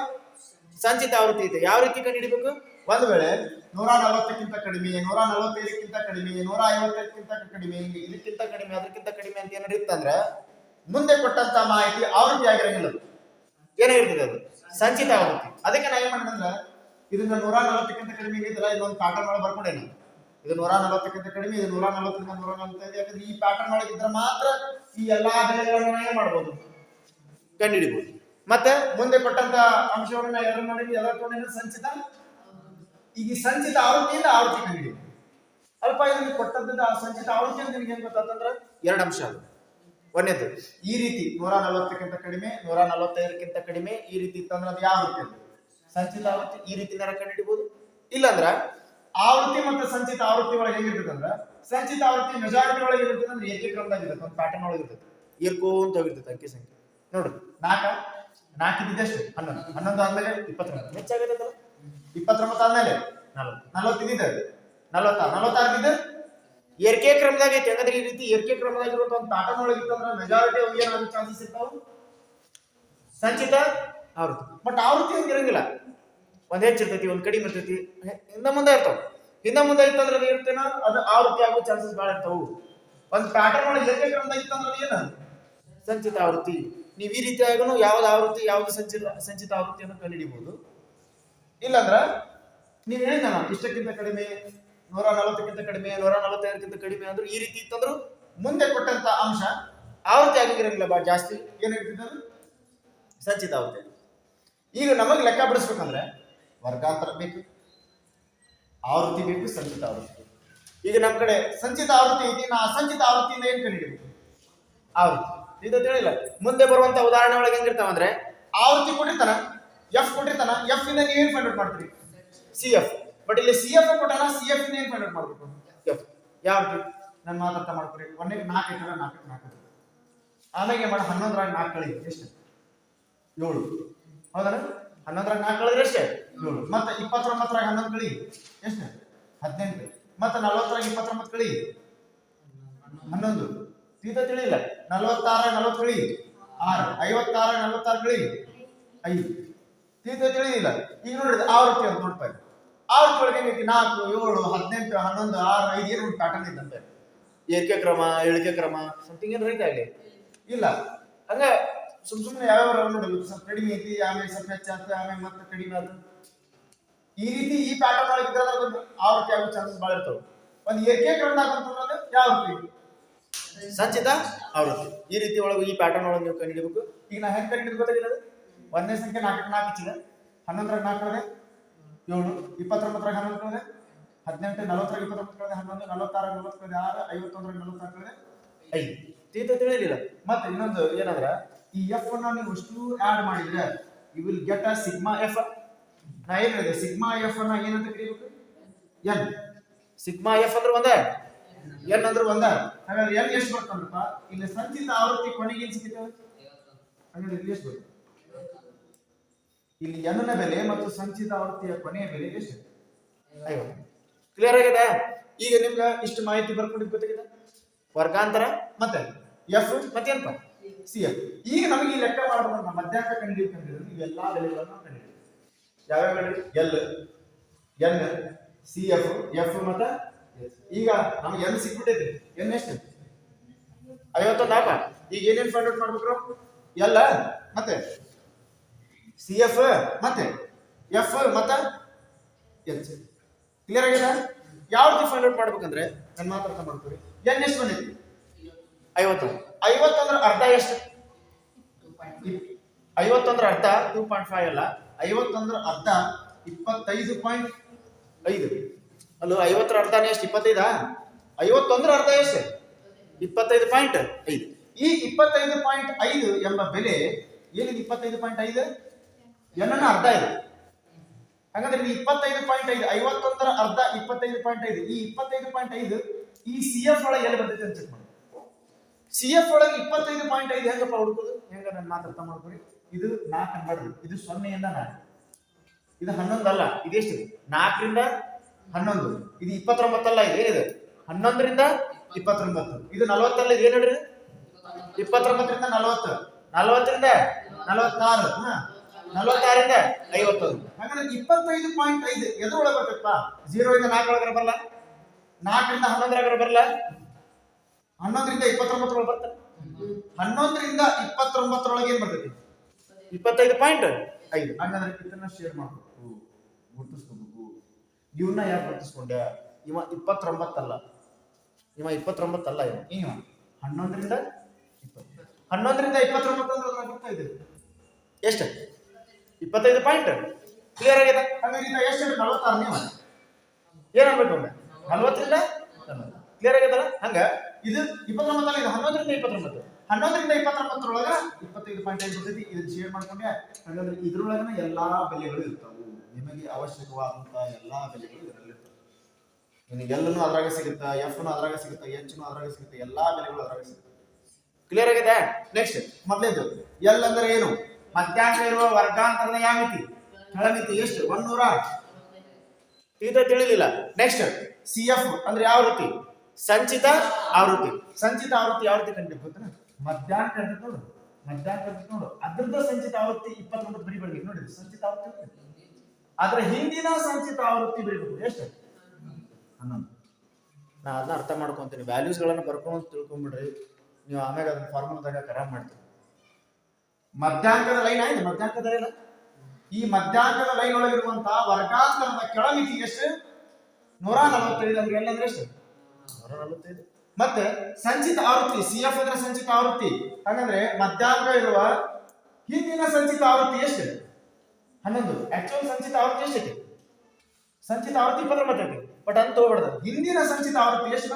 ಸಂಚಿತ ಆವೃತ್ತಿ ಇದೆ ಯಾವ ರೀತಿ ಕಂಡುಹಿಡಿಬೇಕು? ಒಂದು ವೇಳೆ ನೂರ ನಲವತ್ತಕ್ಕಿಂತ ಕಡಿಮೆ, ನೂರ ನಲವತ್ತೈದಕ್ಕಿಂತ ಕಡಿಮೆ, ನೂರ ಐವತ್ತಕ್ಕಿಂತ ಕಡಿಮೆ ಇದಕ್ಕಿಂತ ಕಡಿಮೆ, ಅದಕ್ಕಿಂತ ಕಡಿಮೆ ಅಂತ ಏನಾರು ಇತ್ತಂದ್ರೆ ಮುಂದೆ ಕೊಟ್ಟಂತ ಮಾಹಿತಿ ಆವೃತ್ತಿ ಆಗಿರಂಗಿಲ್ಲ. ಅದು. ಏನಾಗಿರ್ತದೆ ಅದು? ಸಂಚಿತ ಆಗುತ್ತೆ. ಅದಕ್ಕೆ ನಾ ಏನ್ ಮಾಡಿದ್ರೆ ಇದನ್ನ ನೂರ ನಲವತ್ತಕ್ಕಿಂತ ಕಡಿಮೆ ಇದೆಯಲ್ಲ ಇನ್ನೊಂದು ಪ್ಯಾಟರ್ನ್ ಒಳಗೆ ಬರ್ಕೊಂಡೆ ನಾನು. ಇದು ನೂರ ನಲವತ್ತಕ್ಕಿಂತ ಕಡಿಮೆ, ಇದು ನೂರ ನಲವತ್ತರಿಂದ ನೂರ ನಲವತ್ತೈದು ಯಾಕಂದ್ರೆ ಈ ಪ್ಯಾಟರ್ನ್ ಒಳಗೆ ಮಾತ್ರ ಈ ಎಲ್ಲಾ ಬೆಲೆಗಳನ್ನ ಏನ್ ಮಾಡ್ಬೋದು? ಕಂಡುಹಿಡಿಬಹುದು ಮತ್ತೆ ಮುಂದೆ ಕೊಟ್ಟಂತ ಅಂಶವನ್ನ ಎರಡು ಮಾಡಿದ್ವಿ ಎಲ್ಲ ತಗೊಂಡಿದ್ದು ಸಂಚಿತ? ಈಗ ಸಂಚಿತ ಆವೃತ್ತಿಯಿಂದ ಆವೃತ್ತಿ ಕಂಡುಹಿಡಿಯುತ್ತೆ ಅಲ್ಪ ಇದನ್ನು ಕೊಟ್ಟಂತ ಸಂಚಿತ ಆವೃತ್ತಿ ಅಂತ ನಿಮ್ಗೆ ಏನ್ ಗೊತ್ತಾತಂದ್ರೆ, ಎರಡು ಅಂಶ ಅದು ಒಂದೇದು ಈ ರೀತಿ ನೂರ ನಲವತ್ತಕ್ಕಿಂತ ಕಡಿಮೆ ನೂರ ನಲವತ್ತೈದಕ್ಕಿಂತ ಕಡಿಮೆ ಈ ರೀತಿ ಇತ್ತಂದ್ರೆ ಅದು ಯಾವ ಆವೃತ್ತಿ ಅದು ಸಂಚಿತ ಆವೃತ್ತಿ ಈ ರೀತಿ ಕಂಡು ಕಂಡುಹಿಡಿಬಹುದು ಇಲ್ಲಾಂದ್ರ ಆವೃತ್ತಿ ಮತ್ತು ಸಂಚಿತ ಆವೃತ್ತಿ ಒಳಗೆ ಹೇಗಿರ್ತದೆ ಅಂದ್ರೆ ಸಂಚಿತ ಆವೃತ್ತಿ ಮೆಜಾರಿಟಿ ಒಳಗೆ ಇರ್ತದೆ ಅಂದ್ರೆ ಏಕೀಕರಣದಾಗ ಇರುತ್ತೆ ಒಂದು ಪ್ಯಾಟರ್ನ್ ಒಳಗೆ ಇರ್ತದೆ. ಇರ್ಕೋಂತ ಹೋಗಿರ್ತದೆ ಅಂಕಿ ಸಂಖ್ಯೆ. ನೋಡ್ರಿ ನಾಲ್ಕ ನಾಲ್ಕು ಎಷ್ಟು ಹನ್ನೊಂದು. ಹನ್ನೊಂದು ಆದ್ಮೇಲೆ ಇಪ್ಪತ್ತೊಂಬತ್ತು ಹೆಚ್ಚಾಗಿರ್ತದಲ್ಲ ಇಪ್ಪತ್ತೊಂಬತ್ತು ಆದ್ಮೇಲೆ ನಲ್ವತ್ತು. ನಲವತ್ತು ಇದ್ದಿದ್ದು ನಲವತ್ತಾರು ನಲವತ್ತಾರು ಏರಿಕೆ ಕ್ರಮದಾಗ ಐತಿ. ಹಂಗಂದ್ರೆ ಈ ರೀತಿ ಏರ್ಕೆ ಕ್ರಮದಾಗ ಇರುವಂತ ಒಂದು ಪ್ಯಾಟರ್ನ್ ಒಳಗೆ ಇತ್ತಂದ್ರೆ ಮೆಜಾರಿಟಿ ಅವ್ರಿಗೆ ಏನಾದ್ರು ಚಾನ್ಸಸ್ ಇರ್ತಾವ? ಸಂಚಿತ? ಆವೃತ್ತಿ ಬಟ್ ಆವೃತ್ತಿ ಹಂಗಿರಂಗಿಲ್ಲ ಒಂದ್ ಹೆಚ್ಚಿರ್ತೈತಿ ಒಂದ್ ಕಡಿಮೆ ಇರ್ತೈತಿ. ಹಿಂದ ಮುಂದೆ ಇರ್ತಾವ. ಹಿಂದ ಮುಂದೆ ಇತ್ತಂದ್ರೆ ಅದು ಇರ್ತೇನ? ಅದು ಆವೃತ್ತಿ ಆಗೋ ಚಾನ್ಸಸ್ ಭಾಳ ಇರ್ತಾವು. ಒಂದ್ ಪ್ಯಾಟರ್ನ್ ಒಳಗೆ ಏರ್ಕೆ ಕ್ರಮದಾಗ ಇತ್ತಂದ್ರೆ ಅದು ಏನು? ಸಂಚಿತ ಆವೃತ್ತಿ ನೀವು ಈ ರೀತಿಯಾಗೂ ಯಾವ್ದು ಆವೃತ್ತಿ ಯಾವ್ದು ಸಂಚಿತ ಸಂಚಿತ ಆವೃತ್ತಿಯನ್ನು ಕಂಡುಹಿಡಿಬಹುದು ಇಲ್ಲಂದ್ರ ನೀವ್ ಹೇಳಿದ ಇಷ್ಟಕ್ಕಿಂತ ಕಡಿಮೆ. ನೂರ ನಲವತ್ತಕ್ಕಿಂತ ಕಡಿಮೆ ನೂರ ನಲವತ್ತೈದಕ್ಕಿಂತ ಕಡಿಮೆ ಅಂದ್ರೆ ಈ ರೀತಿ ಇತ್ತಂದ್ರು ಮುಂದೆ ಕೊಟ್ಟಂತ ಅಂಶ ಆವೃತ್ತಿ ಆಗಿರಂಗಿಲ್ಲ ಬಹಳ ಜಾಸ್ತಿ. ಏನಾಗ್ತಿದೆ ಅದು? ಸಂಚಿತ ಆವೃತ್ತಿ. ಈಗ ನಮಗೆ ಲೆಕ್ಕ ಬಿಡಿಸ್ಬೇಕಂದ್ರೆ ವರ್ಗಾಂತರ ಬೇಕು, ಆವೃತ್ತಿ ಬೇಕು, ಸಂಚಿತ ಆವೃತ್ತಿ ಈಗ ನಮ್ಮ ಕಡೆ ಸಂಚಿತ ಆವೃತ್ತಿ ಐತಿ ನಾ ಅಸಂಚಿತ ಆವೃತ್ತಿಯಿಂದ ಏನ್ ಕಂಡಿಡಿಬೇಕು ಆವೃತ್ತಿ. ಇದು ತಿಳಿಲ್ಲ ಮುಂದೆ ಬರುವಂತ ಉದಾಹರಣೆ ಒಳಗೆ ಹೆಂಗಿರ್ತಾವ ಅಂದ್ರೆ, ಆವೃತ್ತಿ ಕೊಟ್ಟಿರ್ತಾನ ಎಫ್ ಕೊಟ್ಟಿರ್ತಾನ ಎಫ್ ಇಂದ ನೀವೇನ್ ಫೈಂಡ್ ಔಟ್ ಮಾಡ್ತೀರಿ? ಸಿ ಎಫ್ ಬಟ್ ಇಲ್ಲಿ ಸಿ ಎಫ್ ಕೊಟ್ಟಲ್ಲ ಸಿ ಎಫ್ ಇಂದ ಏನ್ ಮಾಡ್ಬೇಕು. ಎಫ್ ಯಾವ ರೀತಿ ನಾನು ಮಾತಾಡ್ತಾ ಮಾಡ್ಕೊಡಿ. ಒಂದೇ ನಾಲ್ಕು ಇಟ್ಟಲ್ಲ ನಾಲ್ಕು ನಾಲ್ಕು. ಆಮೇಲೆ ಮಾಡಿ? ಹನ್ನೊಂದರಾಗ ನಾಲ್ಕು ಕಳಿ. ಎಷ್ಟು? ಏಳು. ಹೌದಲ್ಲ? ಹನ್ನೊಂದರಾಗ ನಾಲ್ಕು ಕಳೆದ್ರೆ ಎಷ್ಟೇ? ಏಳು. ಮತ್ತೆ ಇಪ್ಪತ್ತೊಂಬತ್ತರಾಗ ಹನ್ನೊಂದು ಕಳಿ. ಎಷ್ಟು? ಹದಿನೆಂಟು. ಮತ್ತೆ ನಲವತ್ತರಾಗ ಇಪ್ಪತ್ತೊಂಬತ್ತು ಕಳಿ. ಹನ್ನೊಂದು. ತೀತ ತಿಳಿಲ್ಲ ನಲವತ್ತಾರ ನಲ್ವತ್ತು ಕಳಿ. ಆರು. ಐವತ್ತಾರ ನಲ್ವತ್ತಾರು ಕಳಿ. ಐದು. ತೀತ ತಿಳಿದಿಲ್ಲ ಈಗ ನೋಡಿದ್ರೆ ಆವೃತ್ತಿ ಅಂತ ನೋಡ್ತಾ ಒಳಗೆ ಏನೈತಿ ನಾಲ್ಕು ಏಳು ಹದಿನೆಂಟು ಹನ್ನೊಂದು ಆರು ಐದು ಏನು ಪ್ಯಾಟರ್ನ್ ಇದ್ದಂತೆ. ಏರಿಕೆ ಕ್ರಮ ಏಳಿಕೆ ಕ್ರಮ? ಸಮಥಿಂಗ್ ಏನು ರೈತ ಆಗಲಿ ಇಲ್ಲ. ಹಂಗೆ ಸುಮ್ ಸುಮ್ಮನೆ ಯಾವ್ಯಾವ ನೋಡಬೇಕು ಸ್ವಲ್ಪ ಕಡಿಮೆ ಐತಿ ಆಮೇಲೆ ಸ್ವಲ್ಪ ಹೆಚ್ಚಾಗ್ತದೆ ಆಮೇಲೆ ಮತ್ತೆ ಕಡಿಮೆ ಆದ ಈ ರೀತಿ ಈ ಪ್ಯಾಟರ್ನ್ ಒಳಗೆ ಇದ್ದಾಗ ಒಂದು ಆವೃತ್ತಿ ಆಗೋ ಚಾನ್ಸಸ್ ಭಾಳ ಇರ್ತವೆ. ಒಂದು ಏರಿಕೆ ಕ್ರಮದಾಗ ಅಂತಂದ್ರೆ ಯಾವ ರೀತಿ ಸಂಚಿತ ಆವೃತ್ತಿ. ಈ ರೀತಿ ಒಳಗೆ ಈ ಪ್ಯಾಟರ್ನ್ ಒಳಗೆ ನೀವು ಕಂಡುಹಿಡಿಬೇಕು ಈಗ ನಾ ಹೆಂಗೆ ಕಂಡುಹಿಡಿದು ಗೊತ್ತಾಗಿಲ್ಲ ಅದು? ಒಂದನೇ ಸಂಖ್ಯೆ ನಾಲ್ಕು ನಾಲ್ಕು ಹಚ್ಚಿದೆ. ಹನ್ನೊಂದರ ನಾಲ್ಕು ಕಳೆದೆ ಏಳು ಇಪ್ಪತ್ತೊಂಬತ್ತರಾಗ ಹನ್ನೊಂದು ಕಳೆದೆ ಹದಿನೆಂಟು ನಲವತ್ತರಾಗ ಇಪ್ಪತ್ತೊಂಬತ್ತು ಕಳೆದೆ ಹನ್ನೊಂದು ನಲವತ್ತಾರ ನಲವತ್ತು ಕಳೆದೆ ಆರು ಐವತ್ತೊಂದರಾಗ ನಲವತ್ತಾರು ಕಳೆದೆ ಐದು. ತೀತ ತಿಳಿಯಲಿಲ್ಲ. ಮತ್ತೆ ಇನ್ನೊಂದು ಏನಂದ್ರ ಈ ಎಫ್ ಅನ್ನ ನೀವು ಅಷ್ಟು ಆಡ್ ಮಾಡಿದ್ರೆ you will get a sigma F ನಾ ಏನ್ ಹೇಳಿದೆ? ಸಿಗ್ಮಾ ಎಫ್ ಅನ್ನ ಏನಂತ ಕರೀಬೇಕು? ಎನ್ ಸಿಗ್ಮಾ ಎಫ್ ಅಂದ್ರೆ ಒಂದೇ? ಎನ್ ಅಂದ್ರೆ ಒಂದ. ಹಾಗಾದ್ರೆ ಎನ್ ಎಷ್ಟು ಬರ್ತಂದ್ರಪ್ಪ? ಇಲ್ಲಿ ಸಂಚಿತ ಆವೃತ್ತಿ ಕೊನೆಗೆ ಏನ್ ಸಿಗುತ್ತೆ? ಹಾಗಾದ್ರೆ ಇಲ್ಲಿ ಎಷ್ಟು ಬರುತ್ತೆ? ಇಲ್ಲಿ ಎನ್ನ ಬೆಲೆ ಮತ್ತು ಸಂಚಿತ ಆವೃತ್ತಿಯ ಕೊನೆಯ ಬೆಲೆ ಎಷ್ಟು? ಐವತ್ತು ಕ್ಲಿಯರ್ ಆಗಿದೆ? ಈಗ ನಿಮ್ಗೆ ಇಷ್ಟು ಮಾಹಿತಿ ಬರ್ಕೊಂಡಿದ್ದು ಗೊತ್ತಾಗಿದೆ? ವರ್ಗಾಂತರ ಮತ್ತೆ ಎಫ್ ಮತ್ತೇನಪ್ಪ ಸಿ ಎಫ್ ಈಗ ನಮಗೆ ಈ ಲೆಕ್ಕ ಮಾಡಬಹುದು ಮಧ್ಯಾಹ್ನ ಕಂಡಿಡಿಬೇಕಂದ್ರೆ ಇವೆಲ್ಲ ಬೆಲೆಗಳನ್ನು ಕಂಡಿಡಿಬೇಕು ಯಾವ್ಯಾವ ಬೆಲೆ? L N C F F ಮತ್ತೆ. ಈಗ ನಮ್ಗೆ ಎನ್ ಸಿಕ್ಬಿಟ್ಟಿದೆ. ಎನ್ ಎಷ್ಟು? ಐವತ್ತೊಂದು ಹಾಕ ಈಗ ಏನೇನ್ ಫೈಂಡ್ ಔಟ್ ಮಾಡ್ಬೇಕು ಎಲ್ಲ ಮತ್ತೆ ಸಿ ಎಫ್ ಮತ್ತೆ? ಎಫ್ ಮತ್ತ? ಸಿ ಕ್ಲಿಯರ್ ಆಗಿದೆ? ಯಾವ ರೀತಿ ಫೈಂಡ್ ಔಟ್ ಮಾಡ್ಬೇಕಂದ್ರೆ ನಾನು ಅರ್ಥ ಮಾಡ್ತೀವಿ ಎನ್ ಎಷ್ಟು ಬಂದೈತಿ ಐವತ್ತು. ಐವತ್ತಂದ್ರ ಅರ್ಧ ಎಷ್ಟು? ಐವತ್ತಂದ್ರ ಅರ್ಧ ಟೂ ಪಾಯಿಂಟ್ ಫೈವ್ ಅಲ್ಲ. ಐವತ್ತಂದ್ರ ಅರ್ಧ ಇಪ್ಪತ್ತೈದು ಪಾಯಿಂಟ್ ಐದು. ಅಲ್ಲ ಐವತ್ತರ ಅರ್ಧನೇ ಎಷ್ಟು? ಇಪ್ಪತ್ತೈದಾ? ಐವತ್ತೊಂದ್ರ ಅರ್ಧ ಎಷ್ಟು? ಇಪ್ಪತ್ತೈದು ಪಾಯಿಂಟ್ ಐದು. ಈ ಇಪ್ಪತ್ತೈದು ಪಾಯಿಂಟ್ ಐದು ಎಂಬ ಬೆಲೆ ಏನಿದೆ? ಇಪ್ಪತ್ತೈದು ಪಾಯಿಂಟ್ ಐದು? ಎನ್ನ ಅರ್ಧ ಇದೆ. ಹಾಗಾದ್ರೆ ಈ ಇಪ್ಪತ್ತೈದು ಪಾಯಿಂಟ್ ಐದು, ಐವತ್ತೊಂದರ ಅರ್ಧ ಇಪ್ಪತ್ತೈದು ಪಾಯಿಂಟ್ ಐದು. ಈ ಇಪ್ಪತ್ತೈದು ಪಾಯಿಂಟ್ ಐದು ಈ ಸಿ ಎಫ್ ಒಳಗೆ ಎಲ್ಲಿ ಬರ್ತೈತೆ ಅಂತ ಚೆಕ್ ಮಾಡಿ ಸಿ ಎಫ್ ಒಳಗೆ ಇಪ್ಪತ್ತೈದು ಪಾಯಿಂಟ್ ಐದು ಹೆಂಗಪ್ಪ ಹುಡುಕುದು? ಹೆಂಗ ನನ್ನ ಅರ್ಥ ಮಾಡ್ಕೊರಿ ಇದು ನಾಲ್ಕು ಹನ್ನೆರಡು ಇದು. ಸೊನ್ನೆಯಿಂದ ನಾಲ್ಕು. ಇದು ಹನ್ನೊಂದು ಅಲ್ಲ ಇದೆಷ್ಟು ನಾಲ್ಕರಿಂದ ಹನ್ನೊಂದು. ಇದು ಇಪ್ಪತ್ತೊಂಬತ್ತಲ್ಲ ಇದು? ಏನಿದೆ? ಹನ್ನೊಂದರಿಂದ ಇಪ್ಪತ್ತೊಂಬತ್ತು. ಇದು ನಲವತ್ತಲ್ಲ ಇದು ಏನು ಹೇಳ್ರಿ? ಇಪ್ಪತ್ತೊಂಬತ್ತರಿಂದ ನಲವತ್ತು. ನಲವತ್ತರಿಂದ ನಲವತ್ತಾರು. ಹಾ. ನಲವತ್ತಾರಿಂದ ಐವತ್ತೊಂದು. ಹಾಗಾದ್ರೆ ಇಪ್ಪತ್ತೈದು ಪಾಯಿಂಟ್ ಐದು ಎದ್ರೊಳಗೆ ಬರ್ತೈತಪ್ಪ ನಾಲ್ಕು ಒಳಗಾರ ಬರಲ್ಲ. ನಾಲ್ಕರಿಂದ ಹನ್ನೊಂದರಾಗರ ಬರಲ್ಲ. ಹನ್ನೊಂದರಿಂದ ಇಪ್ಪತ್ತೊಂಬತ್ತರೊಳಗೆ ಬರ್ತದೆ. ಹನ್ನೊಂದರಿಂದ ಇಪ್ಪತ್ತೊಂಬತ್ತರೊಳಗೆ ಏನು ಬರ್ತೈತಿ? ಇಪ್ಪತ್ತೈದು ಪಾಯಿಂಟ್ ಐದು. ಹಂಗಂದ್ರೆ ಇದನ್ನ ಶೇರ್ ಮಾಡಬೇಕು ಗುರುತಿಸ್ಕೋಬೇಕು ಇವನ್ನ ಯಾಕೆ ಗುರ್ತಿಸ್ಕೊಂಡೆ? ಇವ ಇಪ್ಪತ್ತೊಂಬತ್ತಲ್ಲ. ಇವ ಇಪ್ಪತ್ತೊಂಬತ್ತಲ್ಲ ಇವ. ಇವ ಹನ್ನೊಂದರಿಂದ ಇಪ್ಪತ್ತು. ಹನ್ನೊಂದರಿಂದ ಇಪ್ಪತ್ತೊಂಬತ್ತು ಅಂದ್ರೆ ಗೊತ್ತಾಯ್ತು ಎಷ್ಟು? ಇಪ್ಪತ್ತೈದು ಪಾಯಿಂಟ್ ಕ್ಲಿಯರ್ ಆಗಿದೆ? ಹಾಗಾದ್ರೆ ಇದು ಎಷ್ಟು ನಲವತ್ತಾರು ನೀವು? ಏನ್ ಅನ್ಬೇಕು ಅವ್ನ ನಲ್ವತ್ತರಿಂದ ಕ್ಲಿಯರ್ ಆಗೈತಲ್ಲ? ಹಂಗ. ಇದು ಇಪ್ಪತ್ತೊಂಬತ್ತಲ್ಲ ಇದು ಹನ್ನೊಂದರಿಂದ ಇಪ್ಪತ್ತೊಂಬತ್ತು. ಹನ್ನೊಂದರಿಂದ ಇಪ್ಪತ್ತೊಂಬತ್ತರೊಳಗ ಇಪ್ಪತ್ತೈದು ಪಾಯಿಂಟ್ ಐದು ಬರ್ತೈತಿ ಇದನ್ನ ಶೇರ್ ಮಾಡ್ಕೊಂಡೆ. ಹಾಗಾದ್ರೆ ಇದ್ರೊಳಗನ ಎಲ್ಲಾ ಬೆಲೆಗಳು ಇರ್ತಾವು. ನಿಮಗೆ ಅವಶ್ಯಕವಾದಂತ ಎಲ್ಲಾ ಬೆಲೆಗಳು ಇದರಲ್ಲಿ ಇರ್ತವೆ. ನಿನಗೆ ಎಲ್ಲನೂ ಅದ್ರಾಗ ಸಿಗುತ್ತಾ ಎಫ್ನು ಅದ್ರಾಗ ಸಿಗುತ್ತಾ ಎಚ್ನು ಅದ್ರಾಗ ಸಿಗುತ್ತೆ ಎಲ್ಲಾ ಬೆಲೆಗಳು ಅದ್ರಾಗ ಸಿಗುತ್ತೆ ಕ್ಲಿಯರ್ ಆಗಿದೆ ನೆಕ್ಸ್ಟ್ ಮೊದಲೇದು ಎಲ್ ಅಂದ್ರೆ ಏನು? ಮಧ್ಯಾಂಕ ಇರುವ ವರ್ಗಾಂತರದ ಯಾಮಿತಿ? ಕೆಳಮಿತಿ ಎಷ್ಟು? ಒಂದೂರ ಇದು ತಿಳಿಲಿಲ್ಲ. ನೆಕ್ಸ್ಟ್ ಸಿ ಎಫ್ ಅಂದ್ರೆ ಯಾವ ರೀತಿ ಸಂಚಿತ ಆವೃತ್ತಿ. ಸಂಚಿತ ಆವೃತ್ತಿ ಯಾವ ರೀತಿ ಕಂಡು ಗೊತ್ತಾ ಮಧ್ಯಾಹ್ನ ಕಂಡು ನೋಡು. ಮಧ್ಯಾಹ್ನ ಕಂಡು ನೋಡು. ಅದ್ರದ್ದು ಸಂಚಿತ ಆವೃತ್ತಿ ಇಪ್ಪತ್ತೊಂಬತ್ತು ಬರಿ ಬರಬೇಕು ನೋಡಿ. ಸಂಚಿತ ಆವೃತ್ತಿ ಆದ್ರೆ ಹಿಂದಿನ ಸಂಚಿತ ಆವೃತ್ತಿ ಬರೀಬೇಕು ಎಷ್ಟು? ಹನ್ನೊಂದು. ನಾ ಅದನ್ನ ಅರ್ಥ ಮಾಡ್ಕೊಂತೀನಿ. ವ್ಯಾಲ್ಯೂಸ್ಗಳನ್ನ ಬರ್ಕೊಂಡು ತಿಳ್ಕೊಂಡ್ಬಿಡ್ರಿ ನೀವು ಆಮೇಲೆ ಅದನ್ನ ಫಾರ್ಮುಲಾದಾಗ ಖರಾಬ್ ಮಾಡ್ತೀರಿ. ಮಧ್ಯಾಂಕದ ಲೈನ್ ಆಯ್ತು ಮಧ್ಯಾಂಕದ ಲೈನ್. ಈ ಮಧ್ಯಾಂಕದ ಲೈನ್ ಒಳಗಿರುವಂತಹ ವರ್ಗಾಂತರದ ಕೆಳಮಿತಿ ಎಷ್ಟು? ನೂರ ನಲವತ್ತೈದು ಅಂದ್ರೆ ಎಲ್ಲಂದ್ರೆ ಎಷ್ಟು? ನೂರ ನಲವತ್ತೈದು. ಮತ್ತೆ ಸಂಚಿತ ಆವೃತ್ತಿ ಸಿ ಎಫ್ ಅಂದ್ರೆ ಸಂಚಿತ ಆವೃತ್ತಿ. ಹಾಗಂದ್ರೆ ಮಧ್ಯಾಂಕ ಇರುವ ಹಿಂದಿನ ಸಂಚಿತ ಆವೃತ್ತಿ ಎಷ್ಟು? ಹನ್ನೊಂದು. ಆಕ್ಚುಯಲ್ ಸಂಚಿತ ಆವೃತ್ತಿ ಎಷ್ಟೈತಿ? ಸಂಚಿತ ಆವೃತ್ತಿ ಇಪ್ಪತ್ತೊಂಬತ್ತು ಐತಿ ಬಟ್ ಅಂತ ಹೋಗ್ಬಿಡ್ದ ಹಿಂದಿನ ಸಂಚಿತ ಆವೃತ್ತಿ ಎಷ್ಟು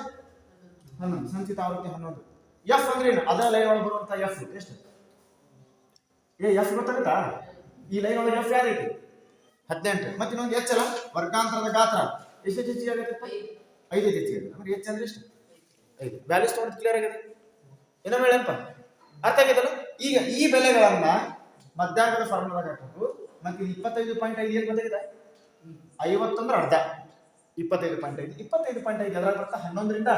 ಹನ್ನೊಂದು. ಸಂಚಿತ ಆವೃತ್ತಿ ಹನ್ನೊಂದು. ಎಫ್ ಅಂದ್ರೆ ಏನು? ಅದ ಲೈನ್ ಒಳಗೆ ಬರುವಂತ ಎಫ್ ಎಷ್ಟು? ಏ ಎಫ್ ಗೊತ್ತಾಗುತ್ತಾ? ಈ ಲೈನ್ ಒಳಗೆ ಎಫ್ ಯಾರೈತಿ ಹದಿನೆಂಟು. ಮತ್ತೆ ಇನ್ನೊಂದು ಎಚ್ ಅಲ್ಲ? ವರ್ಗಾಂತರದ ಗಾತ್ರ. ಎಷ್ಟು ಹೆಚ್ಚಿಗೆ ಆಗುತ್ತೆ? ಐದು. ಹೆಚ್ಚಿಗೆ ಆಗುತ್ತೆ. ಅಂದ್ರೆ ಎಚ್ ಅಂದ್ರೆ ಎಷ್ಟು? ಐದು. ವ್ಯಾಲ್ಯೂಸ್ ತೊಗೊಂಡು ಕ್ಲಿಯರ್ ಆಗಿದೆ? ಏನೋ ಹೇಳಪ್ಪ ಅರ್ಥ ಆಗಿದಲ್ಲ ಈಗ ಈ ಬೆಲೆಗಳನ್ನ ಮಧ್ಯಾಹ್ನದ ಫಾರ್ಮುಲಾದಾಗ ಹಾಕ್ಬೇಕು ಮತ್ತೆ ಇಪ್ಪತ್ತೈದು ಪಾಯಿಂಟ್ ಐದು ಏನು ಗೊತ್ತಾಗಿದೆ ಐವತ್ತಂದ್ರೆ ಅರ್ಧ. ಇಪ್ಪತ್ತೈದು ಪಾಯಿಂಟ್ ಐದು. ಇಪ್ಪತ್ತೈದು ಪಾಯಿಂಟ್ ಐದು ಅದರ ಬರ್ತಾ? ಹನ್ನೊಂದರಿಂದ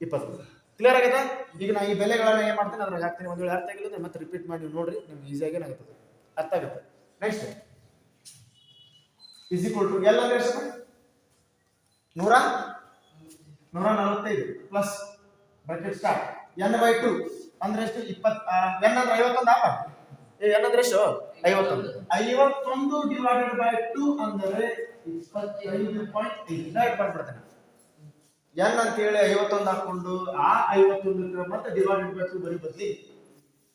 ಇಪ್ಪತ್ತು ಕ್ಲಿಯರ್ ಆಗಿದೆ ಈಗ ನಾ ಈ ಬೆಲೆಗಳನ್ನ ಏನ್ ಮಾಡ್ತೀನಿ? ಅದ್ರಾಗ ಹಾಕ್ತೀನಿ. ಒಂದು ವೇಳೆ ಅರ್ಥ ಆಗಿಲ್ಲ ಮತ್ತೆ ರಿಪೀಟ್ ಮಾಡಿ ನೋಡ್ರಿ, ನಿಮ್ಗೆ ಈಸಿಯಾಗಿ ಏನಾಗುತ್ತದೆ ಅರ್ಥ ಆಗುತ್ತೆ. ನೆಕ್ಸ್ಟ್ ಇಸ್ ಟು ಎಷ್ಟು? ನೂರ? ನೂರ ನಲವತ್ತೈದು plus bracket start N by two ಅಂದ್ರೆ ಎಷ್ಟು? ಇಪ್ಪತ್ ಎನ್ ಅಂದ್ರೆ ಐವತ್ತೊಂದು ಆಪ ಎನ್ ಅಂದ್ರೆ ಎಷ್ಟು? ಐವತ್ತೊಂದು. ಐವತ್ತೊಂದು ಡಿವೈಡೆಡ್ ಬೈ ಟು ಅಂದರೆ ಇಪ್ಪತ್ತೈದು ಪಾಯಿಂಟ್ ಐದು ಮಾಡ್ಬಿಡ್ತೇನೆ ಎನ್ ಅಂತ ಹೇಳಿ ಐವತ್ತೊಂದು ಹಾಕೊಂಡು, ಆ ಐವತ್ತೊಂದು ಮತ್ತೆ ಡಿವೈಡೆಡ್ ಬೈ ಟು ಬರೀ ಬದಲಿ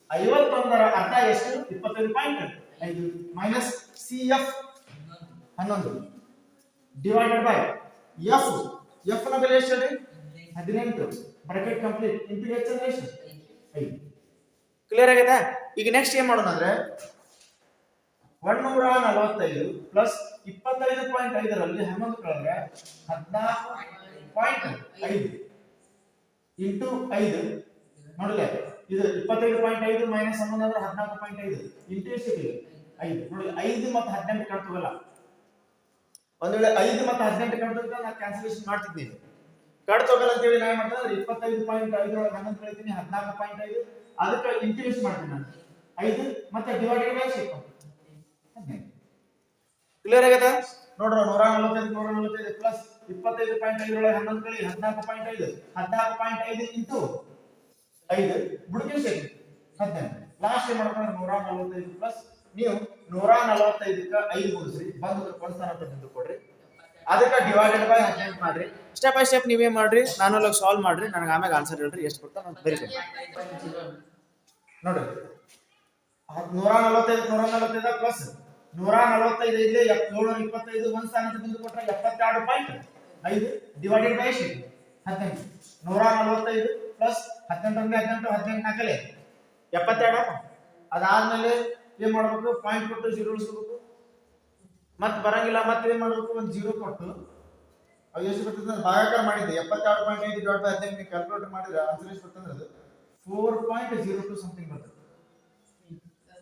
ಐವತ್ತೊಂದರ ಅರ್ಧ ಎಷ್ಟು? ಇಪ್ಪತ್ತೈದು ಪಾಯಿಂಟ್ ಐದು. ಮೈನಸ್ ಸಿ ಎಫ್ ಹನ್ನೊಂದು. ಡಿವೈಡೆಡ್ ಬೈ ಎಫ್ ಎಫ್ನ ಬೆಲೆ ಎಷ್ಟು ಹದಿನೆಂಟು. ಬ್ರಾಕೆಟ್ ಕಂಪ್ಲೀಟ್ ಇಂಟು ಎಚ್ ಅಂದ್ರೆ ಎಷ್ಟು ಐದು. ಕ್ಲಿಯರ್ ಆಗಿದೆ ಈಗ ನೆಕ್ಸ್ಟ್ ಏನ್ ಮಾಡೋಣ ಅಂದ್ರೆ ಒಂದ್ನೂರ ನಲವತ್ತೈದು ಪ್ಲಸ್ ಇಪ್ಪತ್ತೈದು ಪಾಯಿಂಟ್ ಐದರಲ್ಲಿ ಹನ್ನೊಂದು ಕಳೆದ್ರೆ ಹದಿನಾಲ್ಕು. ಪಾಯಿಂಟ್ ಐದು ಇಂಟು ಐದು. ನೋಡಿದೆ ಇದು ಇಪ್ಪತ್ತೈದು ಪಾಯಿಂಟ್ ಐದು ಮೈನಸ್ ಹನ್ನೊಂದು ಹದಿನಾಲ್ಕು ಪಾಯಿಂಟ್ ಐದು. ಇಂಟು ಎಷ್ಟಿದೆ ಐದು. ನೋಡಿ ಐದು ಮತ್ತು ಹದಿನೆಂಟು ಕಳ್ತವಲ್ಲ ಒಂದ್ ವೇಳೆ ಐದು ಮತ್ತು ಹದಿನೆಂಟು ಕಳ್ತೋದ್ರೆ ನಾನು ಕ್ಯಾನ್ಸಲೇಷನ್ ಮಾಡ್ತಿದ್ದೀನಿ ಕಟ್ ತಗೋಲ್ಲ ಅಂತೇಳಿ ಹೇಳಿ ಏನ್ ಮಾಡ್ತೀನಿ ಇಪ್ಪತ್ತೈದು ಪಾಯಿಂಟ್ ಐದರೊಳಗೆ ಹನ್ನೊಂದು ಕಳಿತೀನಿ, ಹದಿನಾಲ್ಕು ಪಾಯಿಂಟ್ ಐದು. ಅದಕ್ಕೆ ಇಂಟು ಎಷ್ಟು ಮಾಡ್ತೀನಿ ನಾನು. ಐದು ಮತ್ತೆ ಡಿವೈಡೆಡ್ ಬೈ ಎಷ್ಟು? ಕ್ಲಿಯರ್ ಆಗದ ನೋಡ್ರಿ, ನೂರ ನಲವತ್ತೈದು ನೂರ ನಲವತ್ತೈದು ಪ್ಲಸ್ ಇಪ್ಪತ್ತೈದು ಪಾಯಿಂಟ್ ಐದರೊಳಗೆ ಹನ್ನೊಂದು ಕಳಿ, ಹದಿನಾಲ್ಕು ಪಾಯಿಂಟ್ ಐದು, ಹದಿನಾಲ್ಕು ಪಾಯಿಂಟ್ ಐದು ಇಂಟು ಐದು. ಬುಡಕೆ ಸೇರಿ ಹದಿನೆಂಟು ಲಾಸ್ಟ್ ಏನ್ ಮಾಡ್ಕೊಂಡ್ರೆ ನೂರ ನಲವತ್ತೈದು ಪ್ಲಸ್ ನೀವು ನೂರ ನಲವತ್ತೈದಕ್ಕೆ ಐದು ಗುಣಿಸ್ರಿ. ಬಂದು ಸ್ಥಾನ ಬಿಂದು ಕೊಡ್ರಿ. ಅದಕ್ಕೆ ಡಿವೈಡೆಡ್ ಬೈ ಹದಿನೆಂಟು ಮಾಡ್ರಿ. ಸ್ಟೆಪ್ ಬೈ ಸ್ಟೆಪ್ ನೀವೇ ಮಾಡ್ರಿ, ನಾನು ಅಲ್ಲಿಗೆ ಸಾಲ್ವ್ ಮಾಡ್ರಿ, ನನಗೆ ಆಮೇಲೆ ಆನ್ಸರ್ ಹೇಳ್ರಿ, ಎಷ್ಟು ಬರ್ತಾ ನಾನು ಬರೀ ನೋಡ್ರಿ. ನೂರ ನಲವತ್ತೈದು ನೂರ ನಲವತ್ತೈದ ಪ್ಲಸ್ ನೂರ ನಲವತ್ತೈದು ಇಲ್ಲೇ ಏಳ್ನೂರ ಇಪ್ಪತ್ತೈದು ಒಂದು ಸ್ಥಾನಕ್ಕೆ ಬಿಂದು ಕೊಟ್ಟರೆ ಎಪ್ಪತ್ತೆರಡು ಪಾಯಿಂಟ್. ಐದು ಡಿವೈಡೆಡ್ ಬೈ ಎಷ್ಟು ಹದಿನೆಂಟು. ನೂರ ನಲವತ್ತೈದು ಪ್ಲಸ್ ಹದಿನೆಂಟು ಅಂದ್ರೆ ಹದಿನೆಂಟು ಹದಿನೆಂಟು ನಾಲ್ಕಲೆ ಎಪ್ಪತ್ತೆರಡು. ಅದಾದ್ಮೇಲೆ ಏನ್ ಮಾಡ್ಬೇಕು? ಪಾಯಿಂಟ್ ಕೊಟ್ಟು ಜೀರೋ ಉಳಿಸ್ಬೇಕು. ಮತ್ತೆ ಬರಂಗಿಲ್ಲ, ಮತ್ತೆ ಏನ್ ಮಾಡ್ಬೇಕು? ಒಂದು ಜೀರೋ ಕೊಟ್ಟು. ಅದು ಎಷ್ಟು ಬರ್ತದೆ ಭಾಗಾಕಾರ ಮಾಡಿದ್ದೆ. ಎಪ್ಪತ್ತೆರಡು ಪಾಯಿಂಟ್ ಐದು ಡಿವೈಡ್ ಬೈ ಹದಿನೆಂಟು ಕ್ಯಾಲ್ಕುಲೇಟ್ ಮಾಡಿದ್ರೆ ಆನ್ಸರ್ ಎಷ್ಟು ಬರ್ತಂದ್ರೆ ಅದು four point zero two something ಬರ್ತದೆ.